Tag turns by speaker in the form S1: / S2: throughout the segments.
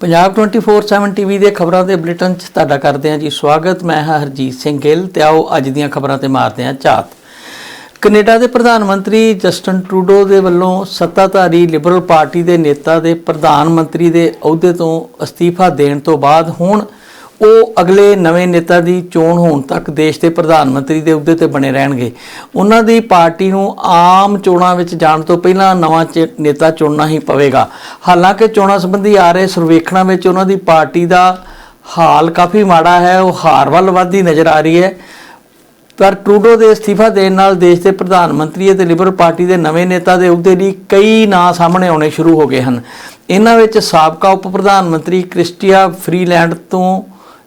S1: Punjab 24/7 TV ਦੇ ਖਬਰਾਂ ਦੇ ਬੁਲੇਟਿਨ 'ਚ ਤੁਹਾਡਾ ਕਰਦੇ ਹਾਂ ਜੀ ਸਵਾਗਤ। ਮੈਂ ਹਾਂ ਹਰਜੀਤ ਸਿੰਘ ਗਿੱਲ ਤੇ ਆਓ ਅੱਜ ਦੀਆਂ ਖਬਰਾਂ ਤੇ ਮਾਰਦੇ ਹਾਂ ਝਾਤ। ਕੈਨੇਡਾ ਦੇ ਪ੍ਰਧਾਨ ਮੰਤਰੀ ਜਸਟਨ ਟਰੂਡੋ ਦੇ ਵੱਲੋਂ ਸੱਤਾਧਾਰੀ ਲਿਬਰਲ ਪਾਰਟੀ ਦੇ ਨੇਤਾ ਦੇ ਪ੍ਰਧਾਨ ਮੰਤਰੀ ਦੇ ਅਹੁਦੇ ਤੋਂ ਅਸਤੀਫਾ ਦੇਣ ਤੋਂ ਬਾਅਦ ਹੁਣ ਉਹ ਅਗਲੇ ਨਵੇਂ ਨੇਤਾ ਦੀ ਚੋਣ ਹੋਣ ਤੱਕ ਦੇਸ਼ ਦੇ ਪ੍ਰਧਾਨ ਮੰਤਰੀ ਦੇ ਅਹੁਦੇ ਤੇ ਬਣੇ ਰਹਿਣਗੇ। ਉਹਨਾਂ ਦੀ ਪਾਰਟੀ ਨੂੰ ਆਮ ਚੋਣਾਂ ਵਿੱਚ ਜਾਣ ਤੋਂ ਪਹਿਲਾਂ ਨਵਾਂ ਚ- ਨੇਤਾ ਚੁਣਨਾ ਹੀ ਪਵੇਗਾ। ਹਾਲਾਂਕਿ ਚੋਣਾਂ ਸੰਬੰਧੀ ਆ ਰਹੇ ਸਰਵੇਖਣਾਂ ਵਿੱਚ ਉਹਨਾਂ ਦੀ ਪਾਰਟੀ ਦਾ ਹਾਲ ਕਾਫੀ ਮਾੜਾ ਹੈ, ਉਹ ਹਾਰ ਵੱਲ ਵੱਧਦੀ ਨਜ਼ਰ ਆ ਰਹੀ ਹੈ। ਪਰ ਟਰੂਡੋ ਦੇ ਅਸਤੀਫਾ ਦੇਣ ਨਾਲ ਦੇਸ਼ ਦੇ ਪ੍ਰਧਾਨ ਮੰਤਰੀ ਅਤੇ ਲਿਬਰਲ ਪਾਰਟੀ ਦੇ ਨਵੇਂ ਨੇਤਾ ਦੇ ਅਹੁਦੇ ਲਈ ਕਈ ਨਾਂ ਸਾਹਮਣੇ ਆਉਣੇ ਸ਼ੁਰੂ ਹੋ ਗਏ ਹਨ। ਇਹਨਾਂ ਵਿੱਚ ਸਾਬਕਾ ਉਪ ਪ੍ਰਧਾਨ ਮੰਤਰੀ ਕ੍ਰਿਸਟੀਆ ਫਰੀਲੈਂਡ ਤੋਂ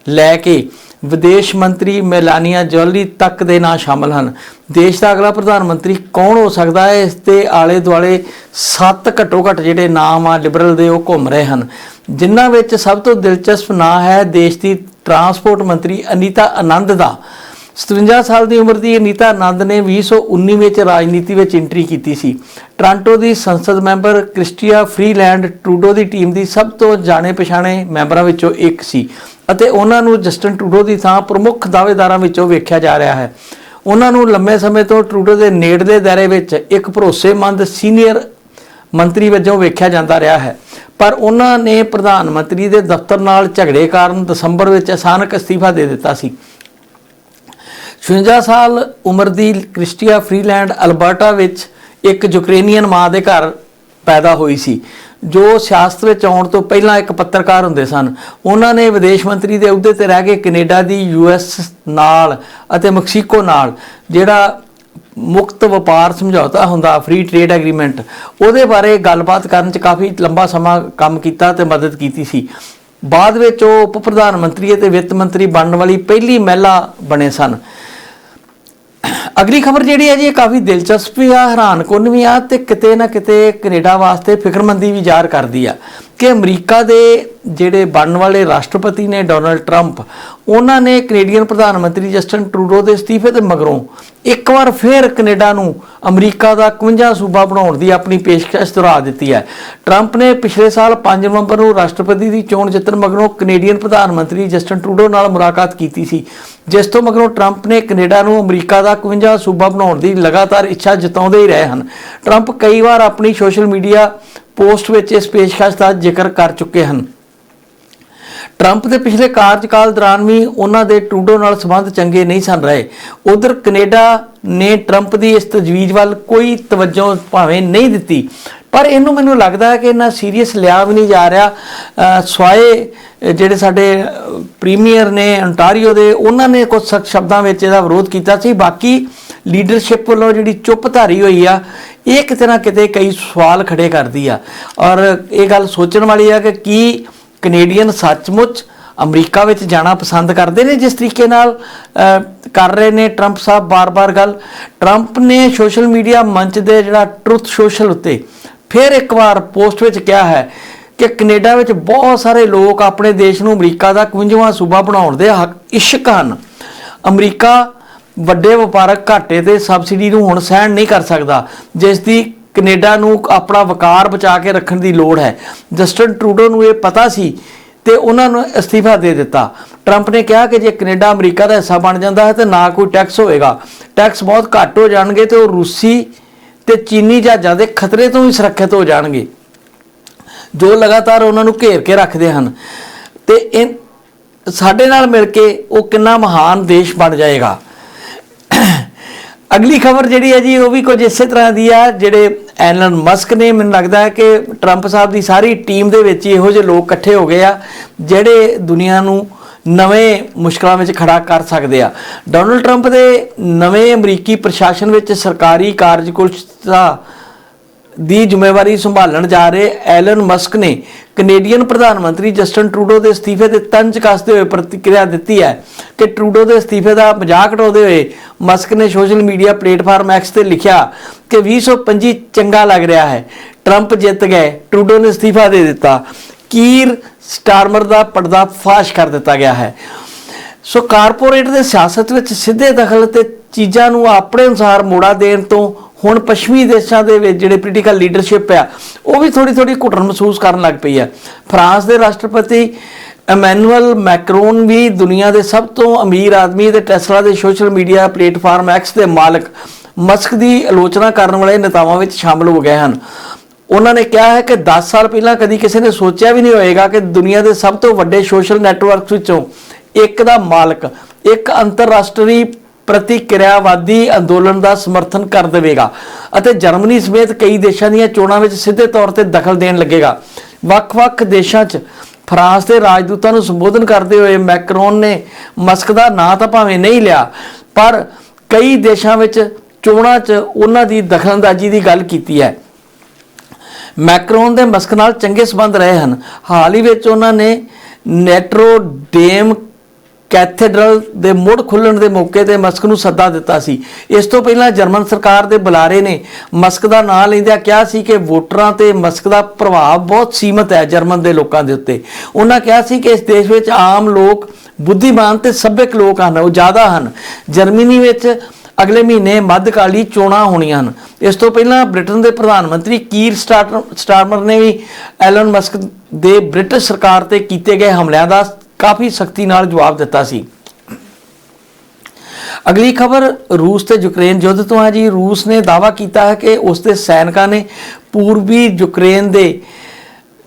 S1: ਲੈ ਕੇ ਵਿਦੇਸ਼ ਮੰਤਰੀ ਮੈਲਾਨੀਆ ਜੋਲੀ ਤੱਕ ਦੇ ਨਾਂ ਸ਼ਾਮਲ ਹਨ। ਦੇਸ਼ ਦਾ ਅਗਲਾ ਪ੍ਰਧਾਨ ਮੰਤਰੀ ਕੌਣ ਹੋ ਸਕਦਾ ਹੈ? ਇਸ ਦੇ ਆਲੇ ਦੁਆਲੇ ਸੱਤ ਘੱਟੋ ਘੱਟ ਜਿਹੜੇ ਨਾਮ ਆ ਲਿਬਰਲ ਦੇ ਉਹ ਘੁੰਮ ਰਹੇ ਹਨ। ਜਿਨ੍ਹਾਂ ਵਿੱਚ ਸਭ ਤੋਂ ਦਿਲਚਸਪ ਨਾਂ ਹੈ ਦੇਸ਼ ਦੀ ਟਰਾਂਸਪੋਰਟ ਮੰਤਰੀ ਅਨੀਤਾ ਆਨੰਦ ਦਾ। 57 ਸਾਲ ਦੀ ਉਮਰ ਦੀ ਅਨੀਤਾ ਆਨੰਦ ਨੇ 2019 ਵਿੱਚ ਰਾਜਨੀਤੀ ਵਿੱਚ ਐਂਟਰੀ ਕੀਤੀ ਸੀ। ਟ੍ਰਾਂਟੋ ਦੀ ਸੰਸਦ ਮੈਂਬਰ ਕ੍ਰਿਸਟੀਆ ਫਰੀਲੈਂਡ ਟਰੂਡੋ ਦੀ ਟੀਮ ਦੀ ਸਭ ਤੋਂ ਜਾਣੇ ਪਛਾਣੇ ਮੈਂਬਰਾਂ ਵਿੱਚੋਂ ਇੱਕ ਸੀ ਅਤੇ ਉਹਨਾਂ ਨੂੰ ਜਸਟਨ ਟਰੂਡੋ ਦੀ ਥਾਂ ਪ੍ਰਮੁੱਖ ਦਾਅਵੇਦਾਰਾਂ ਵਿੱਚੋਂ ਵੇਖਿਆ ਜਾ ਰਿਹਾ ਹੈ। ਉਹਨਾਂ ਨੂੰ ਲੰਮੇ ਸਮੇਂ ਤੋਂ ਟਰੂਡੋ ਦੇ ਨੇੜਲੇ ਦਾਇਰੇ ਵਿੱਚ ਇੱਕ ਭਰੋਸੇਮੰਦ ਸੀਨੀਅਰ ਮੰਤਰੀ ਵਜੋਂ ਵੇਖਿਆ ਜਾਂਦਾ ਰਿਹਾ ਹੈ। ਪਰ ਉਹਨਾਂ ਨੇ ਪ੍ਰਧਾਨ ਮੰਤਰੀ ਦੇ ਦਫ਼ਤਰ ਨਾਲ ਝਗੜੇ ਕਾਰਨ ਦਸੰਬਰ ਵਿੱਚ ਅਚਾਨਕ ਅਸਤੀਫਾ ਦੇ ਦਿੱਤਾ ਸੀ। 56 ਸਾਲ ਉਮਰ ਦੀ ਕ੍ਰਿਸਟੀਆ ਫਰੀਲੈਂਡ ਅਲਬਰਟਾ ਵਿੱਚ ਇੱਕ ਯੂਕਰੇਨੀਅਨ ਮਾਂ ਦੇ ਘਰ ਪੈਦਾ ਹੋਈ ਸੀ, ਜੋ ਸਿਆਸਤ ਵਿੱਚ ਆਉਣ ਤੋਂ ਪਹਿਲਾਂ ਇੱਕ ਪੱਤਰਕਾਰ ਹੁੰਦੇ ਸਨ। ਉਹਨਾਂ ਨੇ ਵਿਦੇਸ਼ ਮੰਤਰੀ ਦੇ ਅਹੁਦੇ ਤੇ ਰਹਿ ਕੇ ਕੈਨੇਡਾ ਦੀ ਯੂਐਸ ਨਾਲ ਅਤੇ ਮੈਕਸੀਕੋ ਨਾਲ, ਜਿਹੜਾ ਮੁਕਤ ਵਪਾਰ ਸਮਝੌਤਾ ਹੁੰਦਾ ਫ੍ਰੀ ਟ੍ਰੇਡ ਐਗਰੀਮੈਂਟ ਉਹਦੇ ਬਾਰੇ ਗੱਲਬਾਤ ਕਰਨ 'ਚ ਕਾਫੀ ਲੰਬਾ ਸਮਾਂ ਕੰਮ ਕੀਤਾ ਤੇ ਮਦਦ ਕੀਤੀ ਸੀ। ਬਾਅਦ ਵਿੱਚ ਉਹ ਉਪ ਪ੍ਰਧਾਨ ਮੰਤਰੀ ਅਤੇ ਵਿੱਤ ਮੰਤਰੀ ਬਣਨ ਵਾਲੀ ਪਹਿਲੀ ਮਹਿਲਾ ਬਣੇ ਸਨ। ਅਗਲੀ ਖਬਰ ਜਿਹੜੀ ਹੈ ਜੀ, ਇਹ ਕਾਫੀ ਦਿਲਚਸਪ ਵੀ ਆ ਹੈਰਾਨਕੁੰਨ ਵੀ ਆ ਤੇ ਕਿਤੇ ਨਾ ਕਿਤੇ ਕੈਨੇਡਾ ਵਾਸਤੇ ਫਿਕਰਮੰਦੀ ਵੀ ਜ਼ਾਹਰ ਕਰਦੀ ਆ ਕਿ ਅਮਰੀਕਾ ਦੇ ਜਿਹੜੇ ਬਣਨ ਵਾਲੇ ਰਾਸ਼ਟਰਪਤੀ ਨੇ ਡੋਨਲਡ ਟਰੰਪ ਉਹਨਾਂ ਨੇ ਕੈਨੇਡੀਅਨ ਪ੍ਰਧਾਨ ਮੰਤਰੀ ਜਸਟਨ ਟਰੂਡੋ ਦੇ ਅਸਤੀਫੇ ਦੇ ਮਗਰੋਂ ਇੱਕ ਵਾਰ ਫਿਰ ਕੈਨੇਡਾ ਨੂੰ ਅਮਰੀਕਾ ਦਾ 51 ਸੂਬਾ ਬਣਾਉਣ ਦੀ ਆਪਣੀ ਪੇਸ਼ਕਸ਼ ਦੁਹਰਾ ਦਿੱਤੀ ਹੈ। ਟਰੰਪ ਨੇ ਪਿਛਲੇ ਸਾਲ 5 ਨਵੰਬਰ ਨੂੰ ਰਾਸ਼ਟਰਪਤੀ ਦੀ ਚੋਣ ਜਿੱਤਣ ਮਗਰੋਂ ਕੈਨੇਡੀਅਨ ਪ੍ਰਧਾਨ ਮੰਤਰੀ ਜਸਟਨ ਟਰੂਡੋ ਨਾਲ ਮੁਲਾਕਾਤ ਕੀਤੀ ਸੀ, ਜਿਸ ਤੋਂ ਮਗਰੋਂ ਟਰੰਪ ਨੇ ਕੈਨੇਡਾ ਨੂੰ ਅਮਰੀਕਾ ਦਾ 51 ਸੂਬਾ ਬਣਾਉਣ ਦੀ ਲਗਾਤਾਰ ਇੱਛਾ ਜਤਾਉਂਦੇ ਹੀ ਰਹੇ ਹਨ। ਟਰੰਪ ਕਈ ਵਾਰ ਆਪਣੀ ਸੋਸ਼ਲ ਮੀਡੀਆ ਪੋਸਟ ਵਿੱਚ ਇਸ ਪੇਸ਼ਕਸ਼ ਦਾ ਜ਼ਿਕਰ ਕਰ ਚੁੱਕੇ ਹਨ। ਟਰੰਪ ਦੇ ਪਿਛਲੇ ਕਾਰਜਕਾਲ ਦੌਰਾਨ ਵੀ ਉਹਨਾਂ ਦੇ ਟਰੂਡੋ ਨਾਲ ਸੰਬੰਧ ਚੰਗੇ ਨਹੀਂ ਸਨ ਰਹੇ। ਉਧਰ ਕੈਨੇਡਾ ਨੇ ਟਰੰਪ ਦੀ ਇਸ ਤਜਵੀਜ਼ ਵੱਲ ਕੋਈ ਤਵੱਜੋ ਭਾਵੇਂ ਨਹੀਂ ਦਿੱਤੀ। ਪਰ ਇਹਨੂੰ ਮੈਨੂੰ ਲੱਗਦਾ ਹੈ ਕਿ ਇਹਨਾਂ ਸੀਰੀਅਸ ਲਿਆ ਵੀ ਨਹੀਂ ਜਾ ਰਿਹਾ। ਸਵਾਏ ਜਿਹੜੇ ਸਾਡੇ ਪ੍ਰੀਮੀਅਰ ਨੇ ਅੰਟਾਰੀਓ ਦੇ, ਉਹਨਾਂ ਨੇ ਕੁਝ ਸਖਤ ਸ਼ਬਦਾਂ ਵਿੱਚ ਇਹਦਾ ਵਿਰੋਧ ਕੀਤਾ ਸੀ। ਬਾਕੀ ਲੀਡਰਸ਼ਿਪ ਵੱਲੋਂ ਜਿਹੜੀ ਚੁੱਪ ਧਾਰੀ ਹੋਈ ਆ, ਇਹ ਕਿਤੇ ਨਾ ਕਿਤੇ ਕਈ ਸਵਾਲ ਖੜੇ ਕਰਦੀ ਆ। ਔਰ ਇਹ ਗੱਲ ਸੋਚਣ ਵਾਲੀ ਆ ਕਿ ਕੀ ਕੈਨੇਡੀਅਨ ਸੱਚਮੁੱਚ ਅਮਰੀਕਾ ਵਿੱਚ ਜਾਣਾ ਪਸੰਦ ਕਰਦੇ ਨੇ, ਜਿਸ ਤਰੀਕੇ ਨਾਲ ਕਰ ਰਹੇ ਨੇ ਟਰੰਪ ਸਾਹਿਬ ਬਾਰ-ਬਾਰ ਗੱਲ। ਟਰੰਪ ਨੇ ਸੋਸ਼ਲ ਮੀਡੀਆ ਮੰਚ ਦੇ ਜਿਹੜਾ ਟਰੁੱਥ ਸੋਸ਼ਲ ਉੱਤੇ ਫਿਰ ਇੱਕ ਵਾਰ ਪੋਸਟ ਵਿੱਚ ਕਿਹਾ ਹੈ ਕਿ ਕੈਨੇਡਾ ਵਿੱਚ ਬਹੁਤ ਸਾਰੇ ਲੋਕ ਆਪਣੇ ਦੇਸ਼ ਨੂੰ ਅਮਰੀਕਾ ਦਾ 51ਵਾਂ ਸੂਬਾ ਬਣਾਉਣ ਦੇ ਹੱਕ, ਇਸ਼ਕ ਹਨ। ਅਮਰੀਕਾ ਵੱਡੇ ਵਪਾਰਕ ਘਾਟੇ ਤੇ ਸਬਸਿਡੀ ਨੂੰ ਹੁਣ ਸਹਿਣ ਨਹੀਂ ਕਰ ਸਕਦਾ, ਜਿਸ ਦੀ ਕੈਨੇਡਾ ਨੂੰ ਆਪਣਾ ਵਕਾਰ ਬਚਾ ਕੇ ਰੱਖਣ ਦੀ ਲੋੜ ਹੈ। ਜਸਟਨ ਟਰੂਡੋ ਨੂੰ ਇਹ ਪਤਾ ਸੀ ਤੇ ਉਹਨਾਂ ਨੂੰ ਅਸਤੀਫਾ ਦੇ ਦਿੱਤਾ। ਟਰੰਪ ਨੇ ਕਿਹਾ ਕਿ ਜੇ ਕੈਨੇਡਾ ਅਮਰੀਕਾ ਦਾ ਹਿੱਸਾ ਬਣ ਜਾਂਦਾ ਹੈ ਤੇ ਨਾ ਕੋਈ ਟੈਕਸ ਹੋਏਗਾ ਟੈਕਸ ਬਹੁਤ ਘੱਟ ਹੋ ਜਾਣਗੇ ਤੇ ਉਹ ਰੂਸੀ ਤੇ ਚੀਨੀ ਜਹਾਜ਼ਾਂ ਦੇ ਖਤਰੇ ਤੋਂ ਵੀ ਸੁਰੱਖਿਅਤ ਹੋ ਜਾਣਗੇ। ਜੋ ਲਗਾਤਾਰ ਉਹਨਾਂ ਨੂੰ ਘੇਰ ਕੇ ਰੱਖਦੇ ਹਨ। ਤੇ ਇਹ ਸਾਡੇ ਨਾਲ ਮਿਲ ਕੇ ਉਹ ਕਿੰਨਾ ਮਹਾਨ ਦੇਸ਼ ਬਣ ਜਾਏਗਾ। ਅਗਲੀ ਖਬਰ ਜਿਹੜੀ ਹੈ ਜੀ, ਉਹ ਵੀ ਕੁਝ ਇਸੇ ਤਰ੍ਹਾਂ ਦੀ ਆ, ਜਿਹੜੇ ਐਲਨ ਮਸਕ ਨੇ, ਮੈਨੂੰ ਲੱਗਦਾ ਹੈ ਕਿ ਟਰੰਪ ਸਾਹਿਬ ਦੀ ਸਾਰੀ ਟੀਮ ਦੇ ਵਿੱਚ ਹੀ ਇਹੋ ਜਿਹੇ ਲੋਕ ਇਕੱਠੇ ਹੋ ਗਏ ਆ, ਜਿਹੜੇ ਦੁਨੀਆ ਨੂੰ ਨਵੇਂ ਮੁਸ਼ਕਲਾਂ ਵਿੱਚ ਖੜਾ ਕਰ ਸਕਦੇ ਆ। ਡੋਨਲਡ ਟਰੰਪ ਦੇ ਨਵੇਂ ਅਮਰੀਕੀ ਪ੍ਰਸ਼ਾਸਨ ਵਿੱਚ ਸਰਕਾਰੀ ਕਾਰਜਕੁਲਤਾ ਦੀ ਜ਼ਿੰਮੇਵਾਰੀ ਸੰਭਾਲਣ ਜਾ ਰਹੇ ਐਲਨ ਮਸਕ ਨੇ ਕੈਨੇਡੀਅਨ ਪ੍ਰਧਾਨ ਮੰਤਰੀ ਜਸਟਨ ਟਰੂਡੋ ਦੇ ਅਸਤੀਫੇ ਤੇ ਤੰਜ ਕੱਸਦੇ ਹੋਏ ਪ੍ਰਤੀਕਿਰਿਆ ਦਿੱਤੀ ਹੈ ਕਿ ਟਰੂਡੋ ਦੇ ਅਸਤੀਫੇ ਦਾ ਮਜ਼ਾਕ ਉਡਾਉਂਦੇ ਹੋਏ ਮਸਕ ਨੇ ਸੋਸ਼ਲ ਮੀਡੀਆ ਪਲੇਟਫਾਰਮ ਐਕਸ ਤੇ ਲਿਖਿਆ ਕਿ 2025 ਚੰਗਾ ਲੱਗ ਰਿਹਾ ਹੈ। ਟਰੰਪ ਜਿੱਤ ਗਏ। ਟਰੂਡੋ ਨੇ ਅਸਤੀਫਾ ਦੇ ਦਿੱਤਾ। ਕੀਰ ਸਟਾਰਮਰ ਦਾ ਪਰਦਾ ਫਾਸ਼ ਕਰ ਦਿੱਤਾ ਗਿਆ ਹੈ। ਸੋ ਕਾਰਪੋਰੇਟ ਦੇ ਸਿਆਸਤ ਵਿੱਚ ਸਿੱਧੇ ਦਖਲ ਤੇ ਚੀਜ਼ਾਂ ਨੂੰ ਆਪਣੇ ਅਨੁਸਾਰ ਮੋੜਾ ਦੇਣ ਤੋਂ ਹੁਣ ਪੱਛਮੀ ਦੇਸ਼ਾਂ ਦੇ ਵਿੱਚ ਜਿਹੜੇ ਪੋਲੀਟੀਕਲ ਲੀਡਰਸ਼ਿਪ ਆ, ਉਹ ਵੀ ਥੋੜੀ ਥੋੜੀ ਘੁਟਨ ਮਹਿਸੂਸ ਕਰਨ ਲੱਗ ਪਈ ਆ। ਫਰਾਂਸ ਦੇ ਰਾਸ਼ਟਰਪਤੀ ਐਮੈਨੂਅਲ ਮੈਕਰੋਨ ਵੀ ਦੁਨੀਆ ਦੇ ਸਭ ਤੋਂ ਅਮੀਰ ਆਦਮੀ ਤੇ ਟੈਸਲਾ ਦੇ ਸੋਸ਼ਲ ਮੀਡੀਆ ਪਲੇਟਫਾਰਮ ਐਕਸ ਦੇ ਮਾਲਕ ਮਸਕ ਦੀ ਆਲੋਚਨਾ ਕਰਨ ਵਾਲੇ ਨੇਤਾਵਾਂ ਵਿੱਚ ਸ਼ਾਮਲ ਹੋ ਗਏ ਹਨ। ਉਹਨਾਂ ਨੇ ਕਿਹਾ ਹੈ ਕਿ 10 ਸਾਲ ਪਹਿਲਾਂ ਕਦੀ ਕਿਸੇ ਨੇ ਸੋਚਿਆ ਵੀ ਨਹੀਂ ਹੋਏਗਾ ਕਿ ਦੁਨੀਆ ਦੇ ਸਭ ਤੋਂ ਵੱਡੇ ਸੋਸ਼ਲ ਨੈਟਵਰਕਸ ਵਿੱਚੋਂ ਇੱਕ ਦਾ ਮਾਲਕ, ਇੱਕ ਅੰਤਰਰਾਸ਼ਟਰੀ ਪ੍ਰਤੀਕਿਰਿਆਵਾਦੀ ਅੰਦੋਲਨ ਦਾ ਸਮਰਥਨ ਕਰ ਦੇਵੇਗਾ ਅਤੇ ਜਰਮਨੀ ਸਮੇਤ ਕਈ ਦੇਸ਼ਾਂ ਦੀਆਂ ਚੋਣਾਂ ਵਿੱਚ ਸਿੱਧੇ ਤੌਰ ਤੇ ਦਖਲ ਦੇਣ ਲੱਗੇਗਾ। ਵੱਖ-ਵੱਖ ਦੇਸ਼ਾਂ 'ਚ ਫਰਾਂਸ ਦੇ ਰਾਜਦੂਤਾਂ ਨੂੰ ਸੰਬੋਧਨ ਕਰਦੇ ਹੋਏ ਮੈਕਰੋਨ ਨੇ ਮਸਕ ਦਾ ਨਾਂ ਤਾਂ ਭਾਵੇਂ ਨਹੀਂ ਲਿਆ, ਪਰ ਕਈ ਦੇਸ਼ਾਂ ਵਿੱਚ ਚੋਣਾਂ 'ਚ ਉਹਨਾਂ ਦੀ ਦਖਲਅੰਦਾਜ਼ੀ ਦੀ ਗੱਲ ਕੀਤੀ ਹੈ। ਮੈਕਰੋਨ ਦੇ ਮਸਕ ਨਾਲ ਚੰਗੇ ਸਬੰਧ ਰਹੇ ਹਨ। ਹਾਲ ਹੀ ਵਿੱਚ ਉਹਨਾਂ ਨੇ ਨੈਟਰੋ ਡੇਮ ਕੈਥੇਡਰਲ ਦੇ ਮੁੜ ਖੁੱਲਣ ਦੇ ਮੌਕੇ ਤੇ ਮਸਕ ਨੂੰ ਸੱਦਾ ਦਿੱਤਾ ਸੀ। ਇਸ ਤੋਂ ਪਹਿਲਾਂ ਜਰਮਨ ਸਰਕਾਰ ਦੇ ਬੁਲਾਰੇ ਨੇ ਮਸਕ ਦਾ ਨਾਂ ਲੈਂਦਿਆਂ ਕਿਹਾ ਸੀ ਕਿ ਵੋਟਰਾਂ ਤੇ ਮਸਕ ਦਾ ਪ੍ਰਭਾਵ ਬਹੁਤ ਸੀਮਤ ਹੈ ਜਰਮਨ ਦੇ ਲੋਕਾਂ ਦੇ ਉੱਤੇ। ਉਹਨਾਂ ਕਿਹਾ ਸੀ ਕਿ ਇਸ ਦੇਸ਼ ਵਿੱਚ ਆਮ ਲੋਕ, ਬੁੱਧੀਮਾਨ ਤੇ ਸੱਭਿਅਕ ਲੋਕ ਹਨ, ਉਹ ਜ਼ਿਆਦਾ ਹਨ। ਜਰਮਨੀ ਵਿੱਚ ਅਗਲੇ ਮਹੀਨੇ ਮੱਧਕਾਲੀ ਚੋਣਾਂ ਹੋਣੀਆਂ ਹਨ। ਇਸ ਤੋਂ ਪਹਿਲਾਂ ਬ੍ਰਿਟਨ ਦੇ ਪ੍ਰਧਾਨ ਮੰਤਰੀ ਕੀਰ ਸਟਾਰਟਰ ਸਟਾਰਮਰ ਨੇ ਵੀ ਐਲਨ ਮਸਕ ਦੇ ਬ੍ਰਿਟਿਸ਼ ਸਰਕਾਰ ਤੇ ਕੀਤੇ ਗਏ ਹਮਲਿਆਂ ਦਾ ਕਾਫੀ ਸਖਤੀ ਨਾਲ ਜਵਾਬ ਦਿੱਤਾ ਸੀ। ਅਗਲੀ ਖਬਰ, ਰੂਸ ਤੇ ਯੂਕਰੇਨ ਯੁੱਧ ਤੋਂ ਹੈ ਜੀ। ਰੂਸ ਨੇ ਦਾਅਵਾ ਕੀਤਾ ਹੈ ਕਿ ਉਸ ਦੇ ਸੈਨਿਕਾਂ ਨੇ ਪੂਰਬੀ ਯੂਕਰੇਨ ਦੇ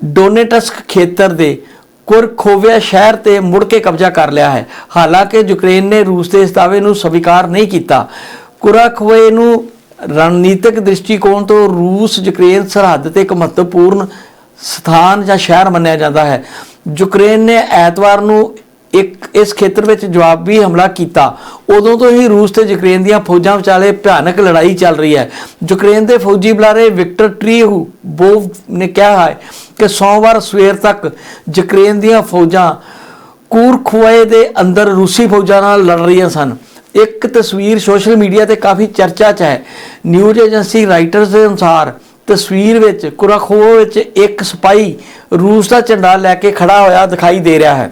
S1: ਡੋਨੇਟਸਕ ਖੇਤਰ ਦੇ ਕੁਰਖੋਵਿਆ ਸ਼ਹਿਰ ਤੇ ਮੁੜ ਕੇ ਕਬਜ਼ਾ ਕਰ ਲਿਆ ਹੈ। ਹਾਲਾਂਕਿ ਯੂਕਰੇਨ ਨੇ ਰੂਸ ਦੇ ਇਸ ਦਾਅਵੇ ਨੂੰ ਸਵੀਕਾਰ ਨਹੀਂ ਕੀਤਾ। ਕੁਰਾਖੋਵੇ ਨੂੰ ਰਣਨੀਤਿਕ ਦ੍ਰਿਸ਼ਟੀਕੋਣ ਤੋਂ ਰੂਸ ਯੂਕਰੇਨ ਸਰਹੱਦ ਤੇ ਇੱਕ ਮਹੱਤਵਪੂਰਨ ਸਥਾਨ ਜਾਂ ਸ਼ਹਿਰ ਮੰਨਿਆ ਜਾਂਦਾ ਹੈ। ਯੂਕਰੇਨ ਨੇ ਐਤਵਾਰ ਨੂੰ ਇੱਕ ਇਸ ਖੇਤਰ ਵਿੱਚ ਜਵਾਬੀ ਹਮਲਾ ਕੀਤਾ। ਉਦੋਂ ਤੋਂ ਹੀ ਰੂਸ ਤੇ ਯੂਕਰੇਨ ਦੀਆਂ ਫੌਜਾਂ ਵਿਚਾਲੇ ਭਿਆਨਕ ਲੜਾਈ ਚੱਲ ਰਹੀ ਹੈ। ਯੂਕਰੇਨ ਦੇ ਫੌਜੀ ਬੁਲਾਰੇ ਵਿਕਟਰ ਟ੍ਰੀਹੂ ਬੋਵ ਨੇ ਕਿਹਾ ਹੈ ਕਿ ਸੋਮਵਾਰ ਸਵੇਰ ਤੱਕ ਯੂਕਰੇਨ ਦੀਆਂ ਫੌਜਾਂ ਕੂਰਖੋਏ ਦੇ ਅੰਦਰ ਰੂਸੀ ਫੌਜਾਂ ਨਾਲ ਲੜ ਰਹੀਆਂ ਸਨ। ਇੱਕ ਤਸਵੀਰ ਸੋਸ਼ਲ ਮੀਡੀਆ ਤੇ ਕਾਫੀ ਚਰਚਾ 'ਚ ਹੈ। ਨਿਊਜ਼ ਏਜੰਸੀ ਰਾਈਟਰਸ ਦੇ ਅਨੁਸਾਰ ਤਸਵੀਰ ਵਿੱਚ ਕੁਰਾਖੋ ਵਿੱਚ ਇੱਕ ਸਿਪਾਹੀ ਰੂਸ ਦਾ ਝੰਡਾ ਲੈ ਕੇ ਖੜਾ ਹੋਇਆ ਦਿਖਾਈ ਦੇ ਰਿਹਾ ਹੈ।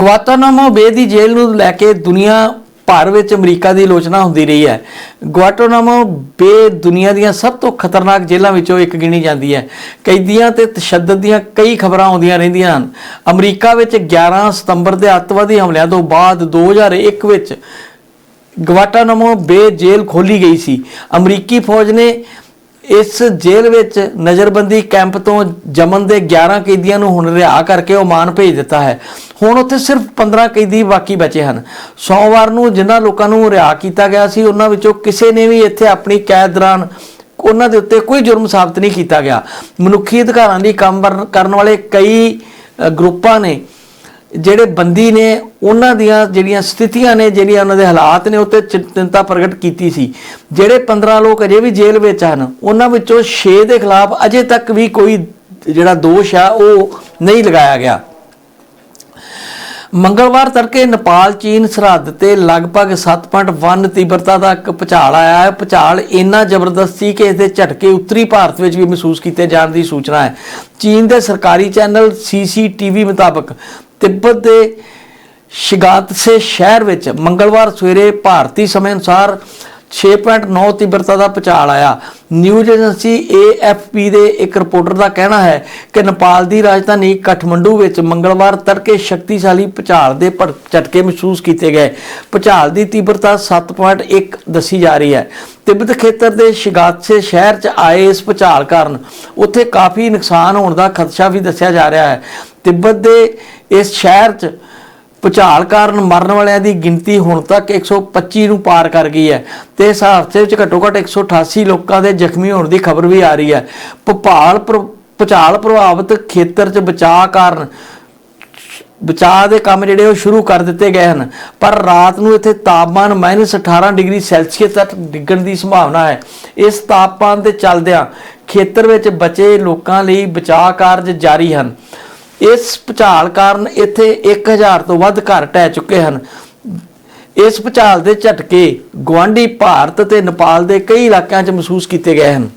S1: ਗਵਾਟਾਨਾਮੋ ਬੇ ਦੀ ਜੇਲ੍ਹ ਨੂੰ ਲੈ ਕੇ ਦੁਨੀਆ ਭਰ ਵਿੱਚ ਅਮਰੀਕਾ ਦੀ ਆਲੋਚਨਾ ਹੁੰਦੀ ਰਹੀ ਹੈ। ਗਵਾਟਾਨਾਮੋ ਬੇ ਦੁਨੀਆ ਦੀਆਂ ਸਭ ਤੋਂ ਖਤਰਨਾਕ ਜੇਲ੍ਹਾਂ ਵਿੱਚੋਂ ਇੱਕ ਗਿਣੀ ਜਾਂਦੀ ਹੈ। ਕੈਦੀਆਂ ਤੇ ਤਸ਼ੱਦਦ ਦੀਆਂ ਕਈ ਖਬਰਾਂ ਆਉਂਦੀਆਂ ਰਹਿੰਦੀਆਂ ਹਨ। ਅਮਰੀਕਾ ਵਿੱਚ 11 ਸਤੰਬਰ ਦੇ ਅੱਤਵਾਦੀ ਹਮਲਿਆਂ ਤੋਂ ਬਾਅਦ 2001 ਵਿੱਚ ਗਵਾਟਾਨਾਮੋ ਬੇ ਜੇਲ੍ਹ ਖੋਲੀ ਗਈ ਸੀ। ਅਮਰੀਕੀ ਫੌਜ ਨੇ ਇਸ ਜੇਲ੍ਹ ਵਿੱਚ ਨਜ਼ਰਬੰਦੀ ਕੈਂਪ ਤੋਂ ਜਮਨ ਦੇ 11 ਕੈਦੀਆਂ ਨੂੰ ਹੁਣ ਰਿਹਾ ਕਰਕੇ ਓਮਾਨ ਭੇਜ ਦਿੱਤਾ ਹੈ। ਹੁਣ ਉੱਥੇ ਸਿਰਫ 15 ਕੈਦੀ ਬਾਕੀ ਬਚੇ ਹਨ। ਸੋਮਵਾਰ ਨੂੰ ਜਿਨ੍ਹਾਂ ਲੋਕਾਂ ਨੂੰ ਰਿਹਾ ਕੀਤਾ ਗਿਆ ਸੀ, ਉਹਨਾਂ ਵਿੱਚੋਂ ਕਿਸੇ ਨੇ ਵੀ ਇੱਥੇ ਆਪਣੀ ਕੈਦ ਦੌਰਾਨ ਉਹਨਾਂ ਦੇ ਉੱਤੇ ਕੋਈ ਜੁਰਮ ਸਾਬਤ ਨਹੀਂ ਕੀਤਾ ਗਿਆ। ਮਨੁੱਖੀ ਅਧਿਕਾਰਾਂ ਲਈ ਕੰਮ ਵਰ- ਕਰਨ ਵਾਲੇ ਕਈ ਗਰੁੱਪਾਂ ਨੇ ਜਿਹੜੇ ਬੰਦੀ ਨੇ ਉਹਨਾਂ ਦੀਆਂ ਜਿਹੜੀਆਂ ਸਥਿਤੀਆਂ ਨੇ, ਜਿਹੜੀਆਂ ਉਹਨਾਂ ਦੇ ਹਾਲਾਤ ਨੇ, ਉੱਤੇ ਚਿੰ- ਚਿੰਤਾ ਪ੍ਰਗਟ ਕੀਤੀ ਸੀ। ਜਿਹੜੇ 15 ਲੋਕ ਅਜੇ ਵੀ ਜੇਲ੍ਹ ਵਿੱਚ ਹਨ, ਉਹਨਾਂ ਵਿੱਚੋਂ 6 ਦੇ ਖਿਲਾਫ ਅਜੇ ਤੱਕ ਵੀ ਕੋਈ ਜਿਹੜਾ ਦੋਸ਼ ਆ, ਉਹ ਨਹੀਂ ਲਗਾਇਆ ਗਿਆ। ਮੰਗਲਵਾਰ ਤੜਕੇ ਨੇਪਾਲ, ਚੀਨ ਸਰਹੱਦ ਤੇ ਲਗਭਗ 7.1 ਤੀਬਰਤਾ ਦਾ ਇੱਕ ਭੁਚਾਲ ਆਇਆ। ਹੈ ਭੁਚਾਲ ਇੰਨਾ ਜ਼ਬਰਦਸਤ ਸੀ ਕਿ ਇਸ ਦੇ ਝਟਕੇ ਉੱਤਰੀ ਭਾਰਤ ਵਿੱਚ ਵੀ ਮਹਿਸੂਸ ਕੀਤੇ ਜਾਣ ਦੀ ਸੂਚਨਾ ਹੈ। ਚੀਨ ਦੇ ਸਰਕਾਰੀ ਚੈਨਲ ਸੀਸੀਟੀਵੀ ਮੁਤਾਬਕ ਤਿੱਬਤ ਦੇ ਸ਼ਿਗਾਤਸੇ ਸ਼ਹਿਰ ਵਿੱਚ ਮੰਗਲਵਾਰ ਸਵੇਰੇ ਭਾਰਤੀ ਸਮੇਂ ਅਨੁਸਾਰ 6.9 ਤੀਬਰਤਾ ਦਾ ਭੁਚਾਲ ਆਇਆ। ਨਿਊਜ਼ ਏਜੰਸੀ AFP ਦੇ ਇੱਕ ਰਿਪੋਰਟਰ ਦਾ ਕਹਿਣਾ ਹੈ ਕਿ ਨੇਪਾਲ ਦੀ ਰਾਜਧਾਨੀ ਕਠਮੰਡੂ ਵਿੱਚ ਮੰਗਲਵਾਰ ਤੜਕੇ ਸ਼ਕਤੀਸ਼ਾਲੀ ਭੁਚਾਲ ਦੇ ਭੜ- ਝਟਕੇ ਮਹਿਸੂਸ ਕੀਤੇ ਗਏ। ਭੁਚਾਲ ਦੀ ਤੀਬਰਤਾ 7.1 ਦੱਸੀ ਜਾ ਰਹੀ ਹੈ। ਤਿੱਬਤ ਖੇਤਰ ਦੇ ਸ਼ਿਗਾਤਸੇ ਸ਼ਹਿਰ 'ਚ ਆਏ ਇਸ ਭੁਚਾਲ ਕਾਰਨ ਉੱਥੇ ਕਾਫੀ ਨੁਕਸਾਨ ਹੋਣ ਦਾ ਖਦਸ਼ਾ ਵੀ ਦੱਸਿਆ ਜਾ ਰਿਹਾ ਹੈ। ਤਿੱਬਤ ਦੇ ਇਸ ਸ਼ਹਿਰ 'ਚ ਭੁਚਾਲ ਕਾਰਨ ਮਰਨ ਵਾਲਿਆਂ ਦੀ ਗਿਣਤੀ ਹੁਣ ਤੱਕ 125 ਨੂੰ ਪਾਰ ਕਰ ਗਈ ਹੈ ਤੇ ਇਸ ਹਾਦਸੇ ਵਿੱਚ ਘੱਟੋ ਘੱਟ 188 ਲੋਕਾਂ ਦੇ ਜ਼ਖਮੀ ਹੋਣ ਦੀ ਖਬਰ ਵੀ ਆ ਰਹੀ ਹੈ। ਭੋਪਾਲ ਪ੍ਰ- ਭੁਚਾਲ ਪ੍ਰਭਾਵਿਤ ਖੇਤਰ 'ਚ ਬਚਾਅ ਕਾਰਨ, ਬਚਾਅ ਦੇ ਕੰਮ ਜਿਹੜੇ ਉਹ ਸ਼ੁਰੂ ਕਰ ਦਿੱਤੇ ਗਏ ਹਨ। ਪਰ ਰਾਤ ਨੂੰ ਇੱਥੇ ਤਾਪਮਾਨ -18 ਡਿਗਰੀ ਸੈਲਸੀਅਸ ਤੱਕ ਡਿੱਗਣ ਦੀ ਸੰਭਾਵਨਾ ਹੈ। ਇਸ ਤਾਪਮਾਨ ਦੇ ਚੱਲਦਿਆਂ ਖੇਤਰ ਵਿੱਚ ਬਚੇ ਲੋਕਾਂ ਲਈ ਬਚਾਅ ਕਾਰਜ ਜਾਰੀ ਹਨ। ਇਸ ਭੁਚਾਲ ਕਾਰਨ ਇੱਥੇ 1000 ਤੋਂ ਵੱਧ ਘਰ ਟਹਿ ਚੁੱਕੇ ਹਨ। ਇਸ ਭੁਚਾਲ ਦੇ ਝਟਕੇ ਗਵਾਂਢੀ ਭਾਰਤ ਤੇ ਨੇਪਾਲ ਦੇ ਕਈ ਇਲਾਕਿਆਂ 'ਚ ਮਹਿਸੂਸ ਕੀਤੇ ਗਏ ਹਨ।